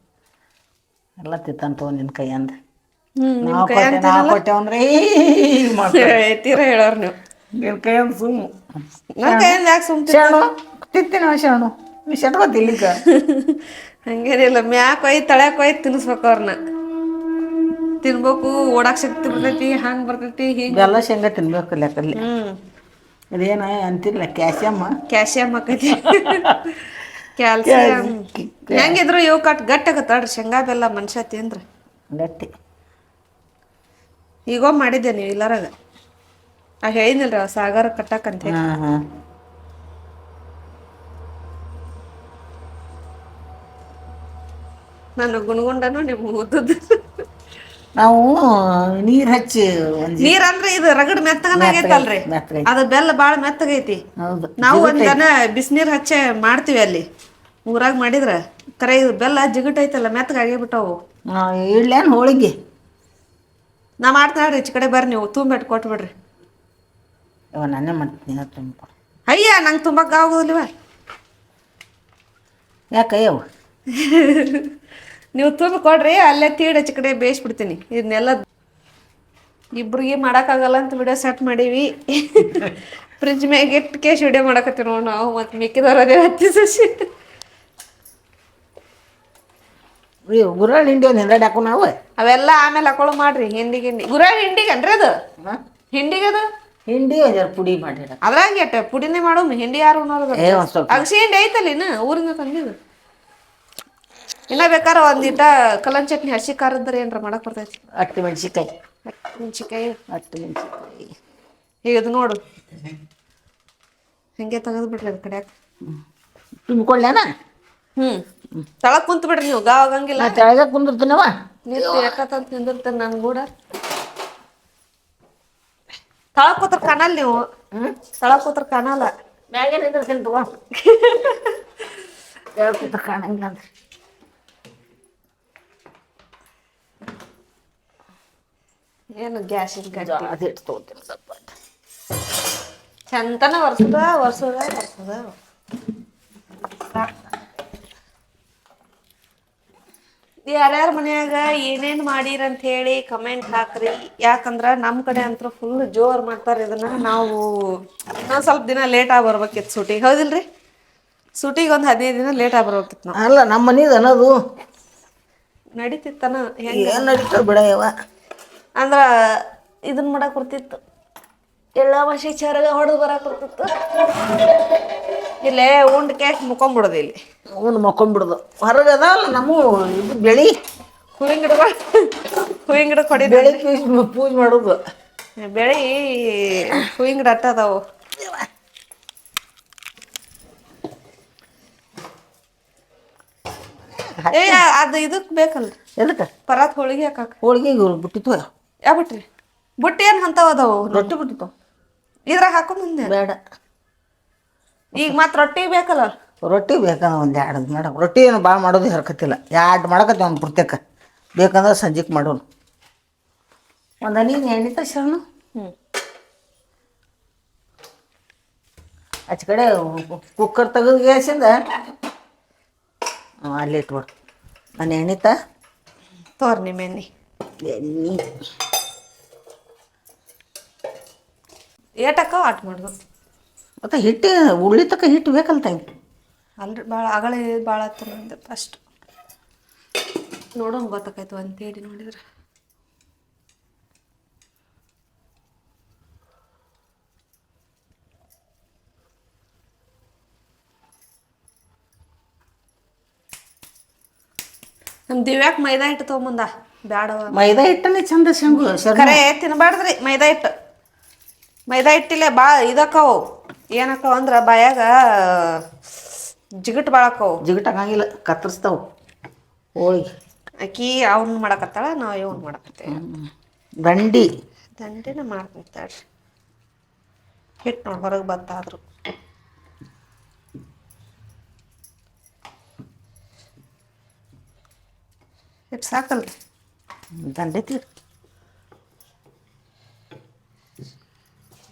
ಎಲ್ಲ ತಿತ್ತಾನ ತಗೋ ನಿನ್ನ ಕೈ ಅಂದ. ನಾವು ಕೈ ಕೊಟ್ಟೆ ನಾವು ಕೊಟ್ಟೆ ಅಂದ್ರೆ ಹೀಗೆ ಹೇಳೋರು ನೀವು. ನಿನ್ನ ಕೈ ಸುಮ್ಮ. ಸುಮ್ಮು ನನ್ನ ಕೈಯಿಂದ ಯಾಕೆ ಸುಮ್ಮ ಶರಣು ತಿಂತೀನಿ ಶರಣು. ಶಟ್ಕೋತಿ ಹಂಗೇನಿಲ್ಲ ಮ್ಯಾಕ್ ಒಯ್ದು ತಳ್ಯಾಕ ಒಯ್ದು ತಿನ್ನಿಸ್ಬೇಕು ಅವ್ರನ್ನ ತಿನ್ಬೇಕು ಓಡಾಕ್ ಶಕ್ತಿ ಬರ್ತೈತಿ ಹಂಗೆ ಬರ್ತೈತಿ ಹಿಂಗೆ ಬೆಲ್ಲ ಶೇಂಗಾ ತಿನ್ಬೇಕು ಲೆಕ್ಕಲ್ಲಿ ಹ್ಞೂ ಅದೇನ ಅಂತಿಲ್ಲ ಕ್ಯಾಶಿಯಮ್ ಕ್ಯಾಲ್ಸಿಯಂ? ಆಕೈತಿ ಕ್ಯಾಲ್ಸಿಯಂ. ಹೆಂಗಿದ್ರು ಇವು ಕಟ್ ಗಟ್ಟಾಗತ್ತಾಡ್ರಿ ಶೇಂಗಾ ಬೆಲ್ಲ ಮನುಷ್ಯ ತಿಂದ್ರೆ ಗಟ್ಟಿ. ಈಗೋ ಮಾಡಿದ್ದೆ ನೀವು ಇಲ್ಲರಾಗ. ಆ ಹೇಳಿದ್ನಲ್ರಿ ಅವ ಸಾಗರ ಕಟ್ಟಕ್ಕಂತ ಹೇಳಿ. ಹಾಂ ಹಾಂ. ನನ್ನ ಗುಣಗುಂಡನು ನಿಮ್ಮ ಮುದ್ದದ ನಾವು ನೀರ್ ಹಚ್ಚಿ ನೀರ್ ಅಂದ್ರೆ ಇದು ರಗಡ್ ಮೆತ್ತಗನಾಗೈತಲ್ರಿ. ಅದ ಬೆಲ್ಲ ಬಾಳ ಮೆತ್ತಗೈತಿ. ನಾವು ಒಂದನ ಬಿಸಿನೀರ್ ಹಚ್ಚೆ ಮಾಡ್ತೀವಿ ಅಲ್ಲಿ. ಊರಾಗ ಮಾಡಿದ್ರ ಕರೆ ಇದು ಬೆಲ್ಲ ಜಿಗಟ್ ಐತಲ್ಲ ಮೆತ್ತಗ ಆಗಿಬಿಟ್ಟವು ಇಡ್ಲೇನು ಹೋಳಿಗೆ. ನಾ ಮಾಡ್ತಾಳ್ರಿ ಈಚೆ ಕಡೆ ಬರ್ರಿ ನೀವು ತುಂಬಿಟ್ಟು ಕೊಟ್ಬಿಡ್ರಿ ನಾನೇ ಮಾಡ್ತೀನಿ ತುಂಬ. ಅಯ್ಯ ನಂಗೆ ತುಂಬಕ್ಕ ಆಗೋದಿಲ್ವ. ಯಾಕೆ ಅಯ್ಯವ ನೀವು ತುಂಬಿ ಕೊಡ್ರಿ ಅಲ್ಲೇ ತೀಡ್ ಹಚ್ಚ ಕಡೆ ಬೇಯಿಸ್ಬಿಡ್ತೀನಿ. ಇದನ್ನೆಲ್ಲ ಇಬ್ರಿಗೆ ಮಾಡೋಕ್ಕಾಗಲ್ಲ ಅಂತ ವಿಡಿಯೋ ಸೆಟ್ ಮಾಡೀವಿ. ಫ್ರಿಜ್ ಮ್ಯಾಗ ಇಟ್ಟು ಕೇಶ್ ವಿಡಿಯೋ ಮಾಡಕತ್ತೀವಿ ನೋಡಿ ನಾವು ಮತ್ತು ಮಿಕ್ಕಿದವ್ರು ಅದೇ ಹತ್ತಿ ಸಸಿ. ಗುರಾಳ್ ಹಿಂಡಿ ಒಂದು ಹಾಕು ನಾವು? ಅವೆಲ್ಲ ಆಮೇಲೆ ಹಾಕೊಳ್ಳೋ ಮಾಡ್ರಿ ಹಿಂಡಿ ಗಿಂಡಿ. ಹಿಂಡಿಗೆ ಅನ್ರಿ ಅದು? ಹಿಂಡಿಗೆ ಅದು? ಹಿಂಡಿ ಒಂದು ಪುಡಿ ಮಾಡಿ ಅದ್ರಾಗ ಎಟ್ಟ ಪುಡಿನೇ ಮಾಡೋ ಹಿಂಡಿ ಯಾರು ಅನ್ನೋದು ಅಗಸಿ ಹಿಂಡಿ ಐತಲ್ಲ ಇನ್ನು ಊರಿಂದ ತಂದಿದ್ದು? ಇನ್ನ ಬೇಕಾರೆ ಒಂದಿಟ ಕಲನ್ ಚಟ್ನಿ ಹಸಿ ಖಾರದ್ರ ಏನ್ರ ಮಾಡಕ್ ಬರ್ತೈತಿ? ಅಟ್ಟಿ ಮೆಣಸಿಕಾಯಿ ಮೆಣಸಿನ್ಕಾಯಿ. ಹತ್ತು ಮೆಣಸಿಕಾಯಿ ಈಗ ಇದು ನೋಡು. ಹಿಂಗೆ ತೆಗೆದು ಬಿಡ್ರಿ ಅದ್ ಕಡೆ ತುಂಬಿಕೊಳ್ಳೇನ? ಹ್ಮ್. ತಳಕ್ ಕುಂತ ಬಿಡ್ರಿ ನೀವು ಗಾವ್ ಆಗಂಗಿಲ್ಲ. ನಾ ತೆಳಗ ಕುಂದಿರ್ತೀನವ ನಿಂತು ಎಟ್ಟಂತ ನಿಂದಿರ್ತೇನೆ ನನ್ ಕೂಡ ತಳಕ್ ಕೂತ್ರ ಕಾಣಲ್ಲ ನೀವು. ತಳಕ್ ಕೂತ್ರ ಕಾಣಲ್ಲ. ಮ್ಯಾಗೆ ನಿಂದಿರ್ತೀನಿ ತಗೋ. ಕೂತ್ರ ಕಾಣಂಗಿಲ್ಲ ಅಂದ್ರೆ. ಏನು ಗ್ಯಾಸಿನ ಅದು ಹಿಟ್ಟು ತೊಗೊತೀನಿ ಸ್ವಲ್ಪ. ಚಂತನ ವರ್ಷದ ವರ್ಷದ ವರ್ಷದ ಯಾರ್ಯಾರ ಮನ್ಯಾಗ ಏನೇನ್ ಮಾಡಿರ ಅಂತ ಹೇಳಿ ಕಮೆಂಟ್ ಹಾಕ್ರಿ. ಯಾಕಂದ್ರ ನಮ್ ಕಡೆ ಅಂತೂ ಫುಲ್ ಜೋರ್ ಮಾಡ್ತಾರೆ ಇದನ್ನ. ನಾವು ಇನ್ನೊಂದ್ ಸ್ವಲ್ಪ ದಿನ ಲೇಟ್ ಆಗಿ ಬರ್ಬೇಕಿತ್ತು ಸೂಟಿಗೆ ಹೌದಿಲ್ರಿ? ಸೂಟಿಗೆ ಒಂದ್ ಹದಿನೈದು ದಿನ ಲೇಟ್ ಆಗಿ ಬರ್ಬೇಕಿತ್ತು ನಾವು. ಅಲ್ಲ ನಮ್ಮ ಮನೇದು ಅನ್ನೋದು ನಡೀತಿತ್ತನ? ಹೆಂಗ ನಡೀತಾವ ಬಿಡ ಬಿಡಯವ ಅಂದ್ರ ಇದನ್ನ ಮಾಡಕ್ ಬರ್ತಿತ್ತು. ಎಲ್ಲ ಭಾಷೆ ಚರಗ ಹೊಡೆದು ಬರಕ್ ಬರ್ತಿತ್ತು. ಇಲ್ಲೇ ಉಂಡ್ ಕ್ಯಾಕ್ ಮುಕೊಂಬಿಡೋದು ಇಲ್ಲಿ. ಉಂಡ್ ಮಕ್ಕೊಂಬಿಡ್ದು ಹೊರಗೆ ಅಲ್ಲ ನಮ್ಮ ಇದು ಬೆಳಿ? ಹೂವಿನ ಗಿಡ ಹೂವಿನ ಗಿಡ ಕೊಡಿ ಬೆಳಿ ಪೂಜೆ ಪೂಜೆ ಮಾಡೋದು. ಬೆಳಿ ಹೂವಿನ ಗಿಡ ಅಟ್ಟ ಅದಾವು. ಏ ಅದು ಇದಕ್ ಬೇಕಲ್ಲ ಎದಕ್ಕೆ? ಪರಾತ್ ಹೋಳಿಗೆ ಹಾಕಾಕ. ಹೋಳಿಗೆ ಬಿಟ್ಟಿತ್ತು. ಯಾವ ಬಿಟ್ರಿ ಬುಟ್ಟಿ ಏನು ಹಂತಾವ ಅದಾವು? ರೊಟ್ಟಿ ಬಿಟ್ಟಿತ್ತು ಇದ್ರಾಗ ಹಾಕು ಮುಂದೆ? ಬೇಡ. ಈಗ ಮತ್ತೆ ರೊಟ್ಟಿ ಬೇಕಲ್ಲ? ರೊಟ್ಟಿ ಬೇಕಲ್ಲ ಒಂದು ಎರಡು ಮೇಡಮ್ ರೊಟ್ಟಿ ಏನು ಭಾಳ ಮಾಡೋದು ಹರ್ಕತ್ತಿಲ್ಲ. ಎರಡು ಮಾಡಕತ್ತಿ ಒಂದು ಪುರ್ತಕ. ಬೇಕಂದ್ರೆ ಸಂಜೆಗೆ ಮಾಡೋನು. ಒಂದು ನೀನು ಎಣ್ಣಿತ ಶರಣು ಹ್ಞೂ ಆಚೆ ಕಡೆ ಕುಕ್ಕರ್ ತೆಗೆದು ಗ್ಯಾಸಿಂದ ಅಲ್ಲಿ ಇಟ್ಬಿಡು ನಾನು ಎಣ್ಣಿತ ತೋರ್ ನಿಮ್ಮ ಎಣ್ಣೆ. ಎಣ್ಣೆ. ಏಟಕ್ಕ ಆಟ ಮಾಡಿದ್ರು ಮತ್ತು ಹಿಟ್ಟು ಉಳ್ಳಿ ತಕ್ಕ ಹಿಟ್ಟು ಬೇಕಲ್ಲ ಅಲ್ರಿ ಭಾಳ ಅಗಳ ಭಾಳ ಆಗ್ತದೆ ಫಸ್ಟ್ ನೋಡೋಣ ಗೊತ್ತಾಕೈತು ಅಂತೇಳಿ ನೋಡಿದ್ರೆ. ನಮ್ಮ ದಿವ್ಯಾಕ್ ಮೈದಾ ಹಿಟ್ಟು ತೊಗೊಂಬಂದ. ಬ್ಯಾಡ ಮೈದಾ ಹಿಟ್ಟನೇ ಚಂದ ಶಂಗು ಕರೆ ತಿನ್ಬಾರ್ದ್ರಿ ಮೈದಾ ಹಿಟ್ಟು. ಮೈದಾ ಹಿಟ್ಟಿಲೆ ಬಾ ಇದಕ್ಕವು ಏನಕ್ಕವ ಅಂದ್ರ ಬಾಯಾಗ ಜಿಗಟ್ ಜಿಗಟ್ ಜಿಗಟಾಗಂಗಿಲ್ಲ ಕತ್ತರಿಸ್ತಾವು ಹೋಳಿಗೆ ಅಕ್ಕಿ ಅವ್ನ ಮಾಡಕತ್ತಾಳ ನಾವು ಇವ್ನ ಮಾಡಕತ್ತೇವೆ. ದಂಡಿ. ದಂಡಿನ ಮಾಡ್ತೀನಿ ತಡ್ರಿ ಹಿಟ್ಟು ನೋಡಿ ಹೊರಗೆ ಬತ್ತಾದ್ರು. ಹಿಟ್ಟು ಸಾಕಲ್ರಿ. ದಂಡಿ ತೀರ್.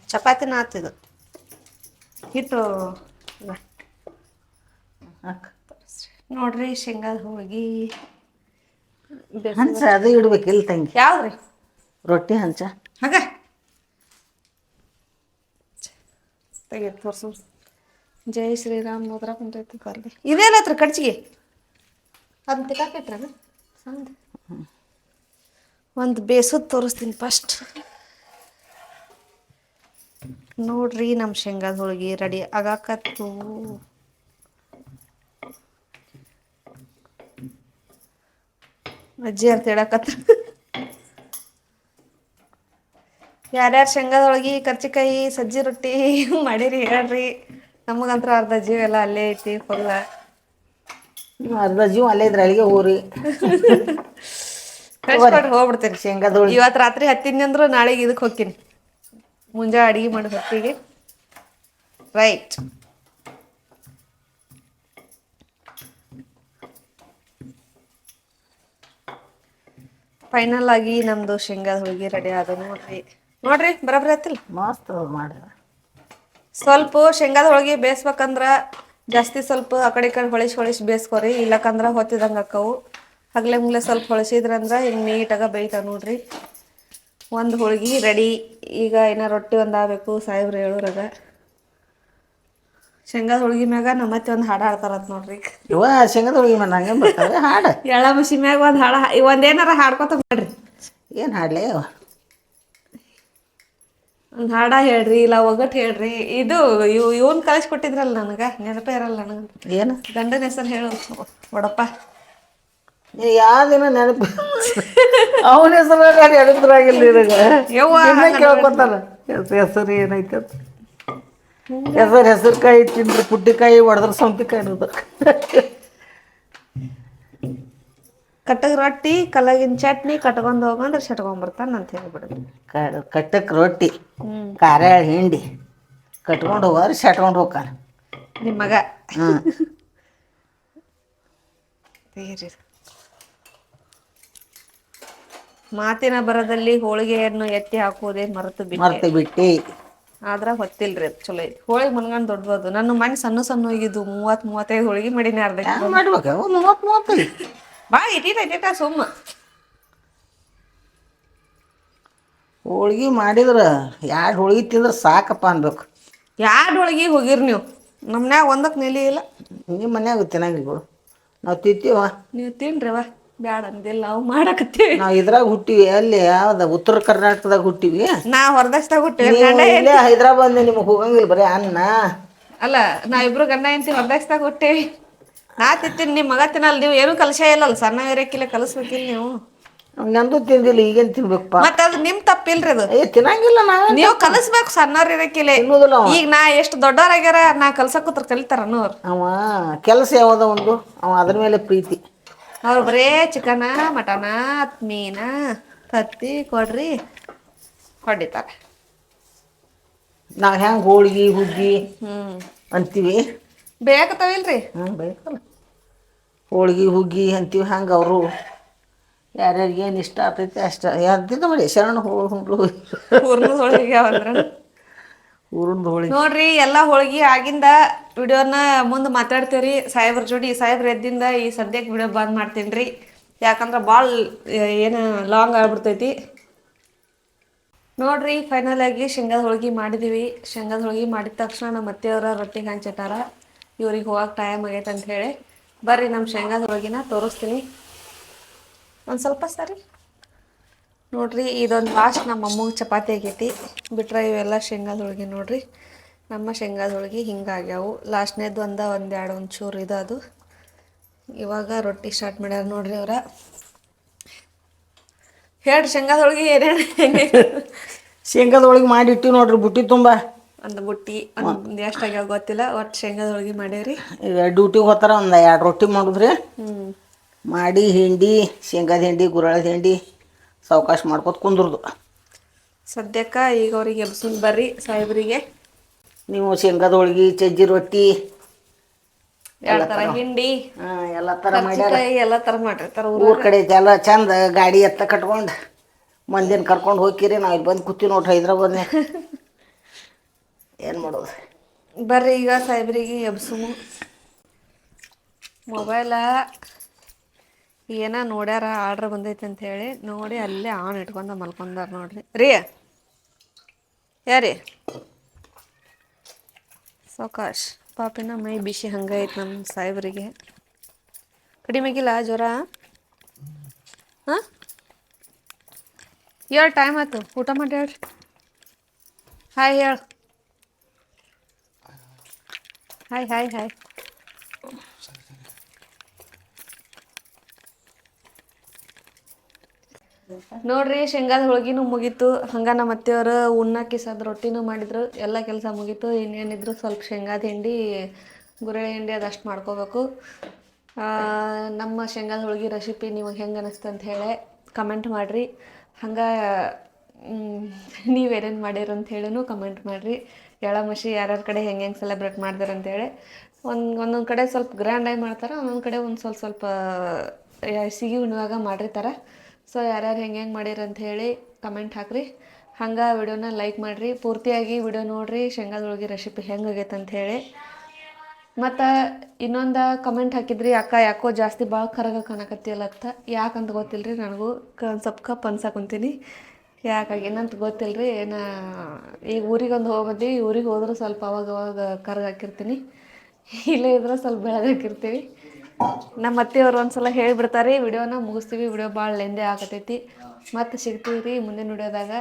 ಚಪಾತಿನ ಇದು ಹಿಟ್ಟು. ನೋಡ್ರಿ ಶೇಂಗಾದ ಹೋಗಿ ಹಂಚ ಅದು ಇಡ್ಬೇಕಿಲ್ಲ ತಂಗಿ. ಯಾವ್ದ್ರಿ? ರೊಟ್ಟಿ ಹಂಚ. ಹಾಗ. ತೆಗಿ ತೋರ್ಸು. ಜೈ ಶ್ರೀರಾಮ್ ನೋದ್ರ ಕುಂತೈತಿ ಬರ್ಲಿ ಇದೇನ ಹತ್ರ ಕಡ್ಚಿಗೆ ಅದನ್ನ ಸಂದ. ಒಂದು ಬೇಸದ್ ತೋರಿಸ್ತೀನಿ ಫಸ್ಟ್ ನೋಡ್ರಿ ನಮ್ಮ ಶೇಂಗಾದ ಹೋಳಿಗೆ ರೆಡಿ ಆಗಾಕತ್ತು. ಅಜ್ಜಿ ಅಂತ ಹೇಳಕತ್ರ. ಯಾರ್ಯಾರು ಶೇಂಗಾದೊಳಗೆ ಕರ್ಚಿಕಾಯಿ ಸಜ್ಜಿ ರೊಟ್ಟಿ ಮಾಡಿರಿ ಹೇಳ್ರಿ. ನಮಗಂತ್ರ ಅರ್ಧ ಜೀವ ಎಲ್ಲ ಅಲ್ಲೇ ಐತಿ ಫುಲ್ಲ ಅರ್ಧ ಜೀವ ಅಲ್ಲೇ ಇದ್ರೆ ಅಲ್ಲಿಗೆ ಊರಿ ಕಳ್ಸ್ಕೊಟ್ರಿ ಹೋಗ್ಬಿಡ್ತೀನಿ. ಶೇಂಗಾದ ಹೋಳಿಗೆ. ಇವತ್ತು ರಾತ್ರಿ ಹತ್ತಿನಿ ಅಂದ್ರೆ ನಾಳೆಗೆ ಇದಕ್ಕೆ ಹೋಗ್ತೀನಿ. ಮುಂಜಾ ಅಡಿಗೆ ಮಾಡೋ ಹೊತ್ತಿಗೆ. ರೈಟ್ ಫೈನಲ್ ಆಗಿ ನಮ್ದು ಶೇಂಗಾದ ಹೋಳಿಗೆ ರೆಡಿ ಆದ ನೋಡ್ರಿ. ನೋಡ್ರಿ ಬರಬ್ರಿ ಆತಿಲ್ಲ ಮಸ್ತ್ ಮಾಡ್ರಿ. ಸ್ವಲ್ಪ ಶೇಂಗಾದ ಹೋಳಿಗೆ ಬೇಯಿಸ್ಬೇಕಂದ್ರ ಜಾಸ್ತಿ ಸ್ವಲ್ಪ ಆ ಕಡೆ ಈ ಕಡೆ ಹೊಳಿಸಿ ಹೊಳಿಸಿ ಬೇಯಿಸ್ಕೋರಿ ಇಲ್ಲಕಂದ್ರ ಹೊತ್ತಿದಂಗೆ ಅಕ್ಕವು ಹಗ್ಲೆ ಮುಗ್ಲೆ ಸ್ವಲ್ಪ ಹೊಳಿಸಿದ್ರಂದ್ರ ಹಿಂಗೆ ನೀಟಾಗ ಬೇಯ್ತಾವ ನೋಡ್ರಿ. ಒಂದು ಹೋಳಿಗೆ ರೆಡಿ ಈಗ ಏನ ರೊಟ್ಟಿ ಒಂದು ಆಗಬೇಕು ಸಾಹೇಬ್ರು ಹೇಳೋರಾಗ. ಶೇಂಗಾದ ಹೋಳಿಗೆ ಮ್ಯಾಗ ನಮ್ಮ ಮತ್ತೆ ಒಂದು ಹಾಡು ಹಾಡ್ತಾರತ್ ನೋಡ್ರಿ ಇವ ಶೇಂಗಾದ ಹೋಳಿಗೆ ಮಾಡಿ ನಂಗೆ ಬರ್ತಾರೆ ಹಾಡು. ಎಳ ಮಸಿ ಮ್ಯಾಗ ಒಂದು ಹಾಡ ಒಂದೇನಾರ ಹಾಡ್ಕೊತ ಮಾಡ್ರಿ ಏನು ಹಾಡ್ಲೇ ಅವ ಒಂದು ಹಾಡ ಹೇಳ್ರಿ ಇಲ್ಲ ಒಗಟ್ ಹೇಳ್ರಿ. ಇದು ಇವ್ ಇವನ್ ಕಳಿಸ್ಕೊಟ್ಟಿದ್ರಲ್ಲ ನನಗೆ ನೆನಪೇ ಇರಲ್ಲ ನನಗೆ. ಏನು? ಗಂಡನ ಹೆಸರು ಹೇಳು ವಡಪ್ಪ ನೀ ಯಾವ ದಿನ ನೆನಪು ಅವನ ಹೆಸರು ನೆನಪಿದ್ರಾಗಿಲ್ಲ ನಿನಗೆ ಯವ್ವ, ನಿನ್ನೆ ಕೇಳ್ಕೊತಾರ ಹೆಸರು ಏನೈತೆ ಅಂತ. ಹೆಸರು ಹೆಸರು ಕಾಯಿ ತಿಂದ್ರೆ ಪುಟ್ಟಿಕಾಯಿ ಹೊಡೆದ್ರೆ ಸೌತಿಕಾಯಿ ಅನ್ನೋದು. ಕಟ್ಟಗ ರೊಟ್ಟಿ ಕಲಗಿನ ಚಟ್ನಿ ಕಟ್ಕೊಂಡು ಹೋಗಂದ್ರೆ ಶಟ್ಕೊಂಬರ್ತಾನ ಅಂತ ಹೇಳ್ಬಿಡುದು ಕ- ಕಟ್ಟಕ್ಕೆ ರೊಟ್ಟಿ ಖಾರ ಹಿಂಡಿ. ಕಟ್ಕೊಂಡು ಹೋಗೋರು ಶಟ್ಕೊಂಡು ಹೋಗ್ತಾನೆ ನಿಮ್ಮ ಮಗ. ಹ್ಞೂ ತೆಗೀರಿ. ಮಾತಿನ ಬರದಲ್ಲಿ ಹೋಳಿಗೆಯನ್ನು ಎತ್ತಿ ಹಾಕುವುದೇ ಮರೆತು ಬಿಟ್ಟೆ. ಆದ್ರ ಹೊತ್ತಿಲ್ರಿ ಅದು ಚಲೋ ಐತಿ. ಹೋಳಿಗೆ ಮನ್ಗಂಡ್ ದೊಡ್ಡದು. ನನ್ನ ಮನೆ ಸಣ್ಣ ಸಣ್ಣ ಹೋಗಿದ್ದು ಮೂವತ್ ಮೂವತ್ತೈದು ಹೋಳಿಗೆ ಮಾಡಿನ ಅರ್ಧ ಮಾಡ್ಬೇಕು? ಮೂವತ್ತೈದು ಬಾ ಇಟ್ಟಿಟ ಇಟ್ಟಿಟ ಸುಮ್ಮ. ಹೋಳ್ಗೆ ಮಾಡಿದ್ರ ಎರಡು ಹೋಳ್ಗೆ ತಿಂದ್ರೆ ಸಾಕಪ್ಪ ಅನ್ಬೇಕು. ಯಾಡ್ ಹೋಳಿಗೆ ಹೋಗಿರ್ ನೀವು? ನಮ್ನ್ಯಾಗ ಒಂದಕ್ಕೆ ನೆಲೆ ಇಲ್ಲ. ನಿಮ್ಮ ಮನ್ಯಾಗ ತಿನ್ನಂಗಿಲ್ಲ ಬಿಡು. ನಾವು ತಿಂತೀವ? ನೀವು ತಿನ್ರಿವ ಬ್ಯಾಡ ಅಂದಿಲ್ಲ ನಾವು ಮಾಡಕತ್ತೀವಿ. ನಾವು ಇದ್ರಾಗ ಹುಟ್ಟಿವಿ ಅಲ್ಲಿ ಯಾವ್ದ? ಉತ್ತರ ಕರ್ನಾಟಕದಾಗ ಹುಟ್ಟಿವಿ? ನಾ ಹೊರದೇಶದಾಗ ಹುಟ್ಟಿವಿ ನೀವು ಇಲ್ಲೇ ಹೈದ್ರಾಬಾದ್ ನಿಮಗೆ ಹೋಗಂಗಿಲ್ಲ ಬರೀ ಅನ್ನ? ಅಲ್ಲ ಇಬ್ರು ಗಂಡ ಹೆಂಡತಿ ಹೊರದೇಶದಾಗ ಹುಟ್ಟಿವಿ. ನಾ ತಿಂತೀನಿ ನಿಮ್ಮ ಮಗ ತಿನ್ನಲ್ಲ ನೀವು ಏನು ಕಲಸೇ ಇಲ್ಲಲ್ಲ ಸಣ್ಣ ಇರಕ್ಕಿಲ್ಲ ಕಲಿಸ್ಬೇಕಿಲ್ಲ ನೀವು. ನಂದು ತಿಂದಿಲ್ಲ ಈಗೇನ್ ತಿನ್ಬೇಕಪ್ಪ? ಮತ್ತೆ ಅದು ನಿಮ್ ತಪ್ಪಿಲ್ರಿ ಅದು. ಏ ತಿನ್ನಂಗಿಲ್ಲ ನಾ ನೀವು ಕಲಸ್ಬೇಕು ಸಣ್ಣವ್ರು ಇರಕ್ಕಿಲ್ಲ ತಿನ್ನೋದಿಲ್ಲ ಅವ. ಈಗ ನಾ ಎಷ್ಟು ದೊಡ್ಡವ್ರಾಗ್ಯಾರ ನಾ ಕಲ್ಸಕ್ ಕೂತ್ರ ಕಲಿತಾರ ಅನ್ನೋರು. ಅವ ಕೆಲಸ ಯಾವ್ದ ಒಂದು ಅವ ಅದ್ರ ಮೇಲೆ ಪ್ರೀತಿ. ಅವ್ರು ಬರೇ ಚಿಕನ ಮಟನ ಮೀನ ತತ್ತಿ ಕೊಡ್ರಿ. ಹೊಡಿತಾರೆ ನಾವು ಹೆಂಗ್ ಹೋಳ್ಗಿ ಹುಗ್ಗಿ ಹ್ಮ್. ಅಂತೀವಿ. ಬೇಕತ್ತವಿಲ್ರಿ? ಹ್ಞೂ ಬೇಕಲ್ಲ. ಹೋಳ್ಗಿ ಹುಗ್ಗಿ ಅಂತೀವಿ ಹಂಗ ಅವರು ಯಾರ್ಯಾರಿಗೆ ಏನು ಇಷ್ಟ ಆಗ್ತೈತಿ ಅಷ್ಟ. ಯಾರ್ದಿದ್ದ ಮಾಡಿ ಶರಣ ಹೋಳಿಗೆ ಹೋಳಿಗೆ ನೋಡ್ರಿ ಎಲ್ಲಾ ಹೋಳಿಗೆ ಆಗಿಂದ ವಿಡಿಯೋನ ಮುಂದೆ ಮಾತಾಡ್ತೇವ್ರಿ ಸಾಹೇಬ್ರ ಜೋಡಿ, ಸಾಹೇಬ್ರ ಎದ್ದಿಂದ ಈ ಸದ್ಯಕ್ಕೆ ವಿಡಿಯೋ ಬಂದ್ ಮಾಡ್ತೀನಿ ರೀ ಯಾಕಂದ್ರೆ ಭಾಳ ಏನು ಲಾಂಗ್ ಆಗ್ಬಿಡ್ತೈತಿ. ನೋಡ್ರಿ ಫೈನಲ್ ಆಗಿ ಶೇಂಗಾದ ಹೋಳಿಗೆ ಮಾಡಿದೀವಿ. ಶೇಂಗಾದ ಹೋಳಿಗೆ ಮಾಡಿದ ತಕ್ಷಣ ನಮ್ಮ ಅತ್ತೆಯವರ ರೊಟ್ಟಿ ಹಂಚಿಟ್ಟಾರ ಇವ್ರಿಗೆ ಹೋಗಕ್ಕೆ ಟೈಮ್ ಆಗೈತೆ ಅಂತ ಹೇಳಿ. ಬರ್ರಿ ನಮ್ಮ ಶೇಂಗಾದ ಹೋಳಿಗೆನ ತೋರಿಸ್ತೀನಿ. ಒಂದು ಸ್ವಲ್ಪ ಸರಿ. ನೋಡ್ರಿ, ಇದೊಂದು ಲಾಸ್ಟ್ ನಮ್ಮ ಅಮ್ಮಗೆ ಚಪಾತಿ ಆಗೈತಿ. ಬಿಟ್ರೆ ಇವೆಲ್ಲ ಶೇಂಗಾದ ಹೋಳಿಗೆ ನೋಡ್ರಿ. ನಮ್ಮ ಶೇಂಗಾದ ಹೋಳ್ಗೆ ಹಿಂಗಾಗ್ಯಾವು. ಲಾಸ್ಟ್ನೇದು ಒಂದ ಒಂದು ಎರಡು ಒಂಚೂರು ಇದು ಅದು. ಇವಾಗ ರೊಟ್ಟಿ ಸ್ಟಾರ್ಟ್ ಮಾಡ್ಯಾರ ನೋಡ್ರಿ ಅವ್ರ. ಹೇಳ್ರಿ ಶೇಂಗಾದ ಹೋಳಿಗೆ ಏನೇನು ಹೆಂಗೆ ಶೇಂಗಾದ ಹೋಳಿಗೆ ಮಾಡಿ ಇಟ್ಟು ನೋಡ್ರಿ ಬುಟ್ಟಿ ತುಂಬ. ಒಂದು ಬುಟ್ಟಿ ಒಂದು ಎಷ್ಟು ಆಗ್ಯಾವ ಗೊತ್ತಿಲ್ಲ ಒಟ್ಟು ಶೇಂಗಾದ ಹೋಳಿಗೆ ಮಾಡೇವ್ರಿ ಈಗ ಡ್ಯೂಟಿಗೆ ಹೋಗ್ತಾರ ಒಂದು ಎರಡು ರೊಟ್ಟಿ ಮಾಡಿದ್ರಿ. ಹ್ಞೂ ಮಾಡಿ ಹಿಂಡಿ ಶೇಂಗಾದ ಹಿಂಡಿ ಗುರಳದ ಹಿಂಡಿ ಸಾವಕಾಶ ಮಾಡ್ಕೊತ ಕುಂದ್ರದು. ಸದ್ಯಕ್ಕೆ ಈಗ ಅವ್ರಿಗೆ ಎಬ್ಸುನ್ ಬರ್ರಿ ಸಾಹೇಬ್ರಿಗೆ. ನೀವು ಶೇಂಗಾದ ಹೋಳಿಗೆ ಚಜ್ಜಿ ರೊಟ್ಟಿ ಎರಡು ಥರ ಹಿಂಡಿ ಆ, ಎಲ್ಲ ಥರ ಮಾಡ್ಯಾರ. ಕರ್ಜಿಕಾಯಿ ಎಲ್ಲ ಥರ ಮಾಡಿರ್ತಾರೆ ಊರ ಕಡೆ ಎಲ್ಲ ಚಂದ ಗಾಡಿ ಎತ್ತ ಕಟ್ಕೊಂಡು ಮಂದಿನ ಕರ್ಕೊಂಡು ಹೋಗಿರಿ ನಾವು ಇಲ್ಲಿ ಬಂದು ಕೂತೀವಿ ನೋಡ್ರಿ ಹೈದ್ರಾಬಾದ್ನ್ಯಾಗ. ಏನು ಮಾಡೋದು? ಬರ್ರಿ ಈಗ ಸಾಹೇಬ್ರಿಗೆ ಎಬ್ಸು ಮೊಬೈಲ ಏನ ನೋಡ್ಯಾರ ಆರ್ಡ್ರ್ ಬಂದೈತೆ ಅಂತ ಹೇಳಿ ನೋಡಿ ಅಲ್ಲೇ ಆನ್ ಇಟ್ಕೊಂಡ ಮಲ್ಕೊಂಡಾರ ನೋಡ್ರಿ. ರೀ? ಯಾರಿ? ಸಾವಕಾಶ್ ಪಾಪಿನ ಮೈ ಬಿಸಿ ಹಂಗೈತೆ ನಮ್ಮ ಸಾಹೇಬ್ರಿಗೆ. ಕಡಿಮೆ ಆಗಿಲ್ಲ ಜ್ವರ? ಹಾಂ? ಹೇಳು ಟೈಮ್ ಆಯ್ತು. ಊಟ ಮಾಡಿ ಹೇಳ್ರಿ ಹಾಯ್ ಹೇಳು. ಹಾಯ್ ಹಾಯ್ ಹಾಯ್ ನೋಡ್ರಿ, ಶೇಂಗಾದ ಹೋಳ್ಗಿನೂ ಮುಗೀತು. ಹಂಗ ನಮ್ಮ ಅತ್ತೆಯವರು ಉಣ್ಣ ಕಿಸದ ರೊಟ್ಟಿನೂ ಮಾಡಿದ್ರು. ಎಲ್ಲ ಕೆಲಸ ಮುಗೀತು. ಇನ್ನೇನಿದ್ರು ಸ್ವಲ್ಪ ಶೇಂಗಾದ ಹಿಂಡಿ ಗುರೆಳೆ ಹಿಂಡಿ ಅದಷ್ಟು ಮಾಡ್ಕೋಬೇಕು. ನಮ್ಮ ಶೇಂಗಾದ ಹೋಳಿಗೆ ರೆಸಿಪಿ ನಿಮಗೆ ಹೆಂಗೆ ಅನಿಸ್ತು ಅಂತ ಹೇಳಿ ಕಮೆಂಟ್ ಮಾಡಿರಿ. ಹಂಗೆ ನೀವೇನೇನು ಮಾಡ್ಯಾರ ಅಂತ ಹೇಳಿನೂ ಕಮೆಂಟ್ ಮಾಡಿರಿ. ಎಳಮಶಿ ಯಾರ್ಯಾರ ಕಡೆ ಹೆಂಗೆ ಹೆಂಗೆ ಸೆಲೆಬ್ರೇಟ್ ಮಾಡ್ದಾರೆ ಅಂತೇಳಿ ಒಂದು, ಒಂದೊಂದು ಕಡೆ ಸ್ವಲ್ಪ ಗ್ರ್ಯಾಂಡಾಗಿ ಮಾಡ್ತಾರೆ, ಒಂದೊಂದು ಕಡೆ ಒಂದು ಸ್ವಲ್ಪ ಸ್ವಲ್ಪ ಸಿಗಿ ಉಣ್ಣುವಾಗ ಮಾಡಿರ್ತಾರೆ. ಸೊ ಯಾರ್ಯಾರು ಹೆಂಗೆ ಹೆಂಗೆ ಅಂತ ಹೇಳಿ ಕಮೆಂಟ್ ಹಾಕ್ರಿ. ಹಂಗೆ ವಿಡಿಯೋನ ಲೈಕ್ ಮಾಡಿರಿ. ಪೂರ್ತಿಯಾಗಿ ವಿಡಿಯೋ ನೋಡಿರಿ. ಶೇಂಗಾದ ಹೋಳಿಗೆ ರೆಸಿಪಿ ಅಂತ ಹೇಳಿ. ಮತ್ತು ಇನ್ನೊಂದು ಕಮೆಂಟ್ ಹಾಕಿದ್ರಿ. ಅಕ್ಕ ಯಾಕೋ ಜಾಸ್ತಿ ಭಾಳ ಕರಗ ಕಾಣಕತ್ತಿಯಲ್ಲ ಅಂತ ಯಾಕಂತ ಗೊತ್ತಿಲ್ಲ ರೀ ನನಗೂ. ಕ ಸ್ವಲ್ಪ ಕಪ್ ಅನ್ಸಕೊಂತೀನಿ ಯಾಕಾಗಿ ಏನಂತ ಗೊತ್ತಿಲ್ಲ ರೀ ಏನು ಈಗ ಊರಿಗೆ ಒಂದು ಹೋಗ್ಬಂದು ಊರಿಗೆ ಹೋದ್ರೆ ಸ್ವಲ್ಪ ಅವಾಗವಾಗ ಅವಾಗ ಕರ್ಗ ಇಲ್ಲೇ ಇದ್ರೆ ಸ್ವಲ್ಪ ಬೆಳಗಾಕಿರ್ತೀವಿ ನಮ್ಮ ಅತ್ತೆಯವ್ರು ಒಂದ್ಸಲ ಹೇಳ್ಬಿಡ್ತಾರೆ ವಿಡಿಯೋನ ಮುಗಿಸ್ತೀವಿ ವಿಡಿಯೋ ಭಾಳ ಲೆಂದೆ ಆಗತೈತಿ. ಮತ್ತೆ ಸಿಗ್ತೀವಿ ರೀ ಮುಂದಿನ ವಿಡಿಯೋದಾಗ.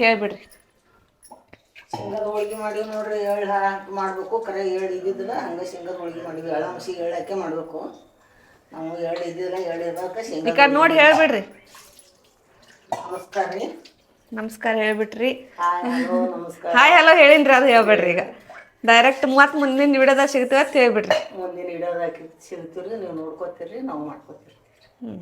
ಹೇಳ್ಬಿಡ್ರಿ. ಶೇಂಗಾದ ಹೋಳಿಗೆ ಮಾಡೀವಿ ನೋಡ್ರಿ ಎಳ್ಳು ಹಾಕಿ ಮಾಡಬೇಕು. ಕರೆ ಎಳ್ಳು ಇದ್ದಿದ್ರೆ ಹಂಗೆ ಶೇಂಗಾದ ಹೋಳಿಗೆ ಮಾಡೀವಿ. ಎಳ್ಳು ಹಸಿ ಮಾಡಬೇಕು. ನಾವು ಎಳ್ಳು ಇದ್ದಿಲ್ಲ ಎಳ್ಳು ಇರ್ಬೇಕು ಶೇಂಗಾ ನೋಡಿ ಹೇಳ್ಬಿಡ್ರಿ. ನಮಸ್ಕಾರ ರೀ. ನಮಸ್ಕಾರ ಹೇಳ್ಬಿಟ್ರಿ. ಹಾಯ್ ಹಲೋ ಹೇಳಿನ್ರಿ ಅದು ಹೇಳ್ಬೇಡ್ರಿ ಈಗ. ಡೈರೆಕ್ಟ್ ಮತ್ತೆ ಮುಂದಿನ ವಿಡಿಯೋದಾಗ ಸಿಗ್ತೀವಿ ಅಂತ ಹೇಳ್ಬಿಡ್ರಿ. ಮುಂದಿನ ಹಿಡಿಯೋದು ಹಾಕಿ ಸಿಗ್ತೀರಿ ನೀವು ನೋಡ್ಕೋತೀರಿ ನಾವು ಮಾಡ್ಕೋತೀರಿ. ಹ್ಞೂ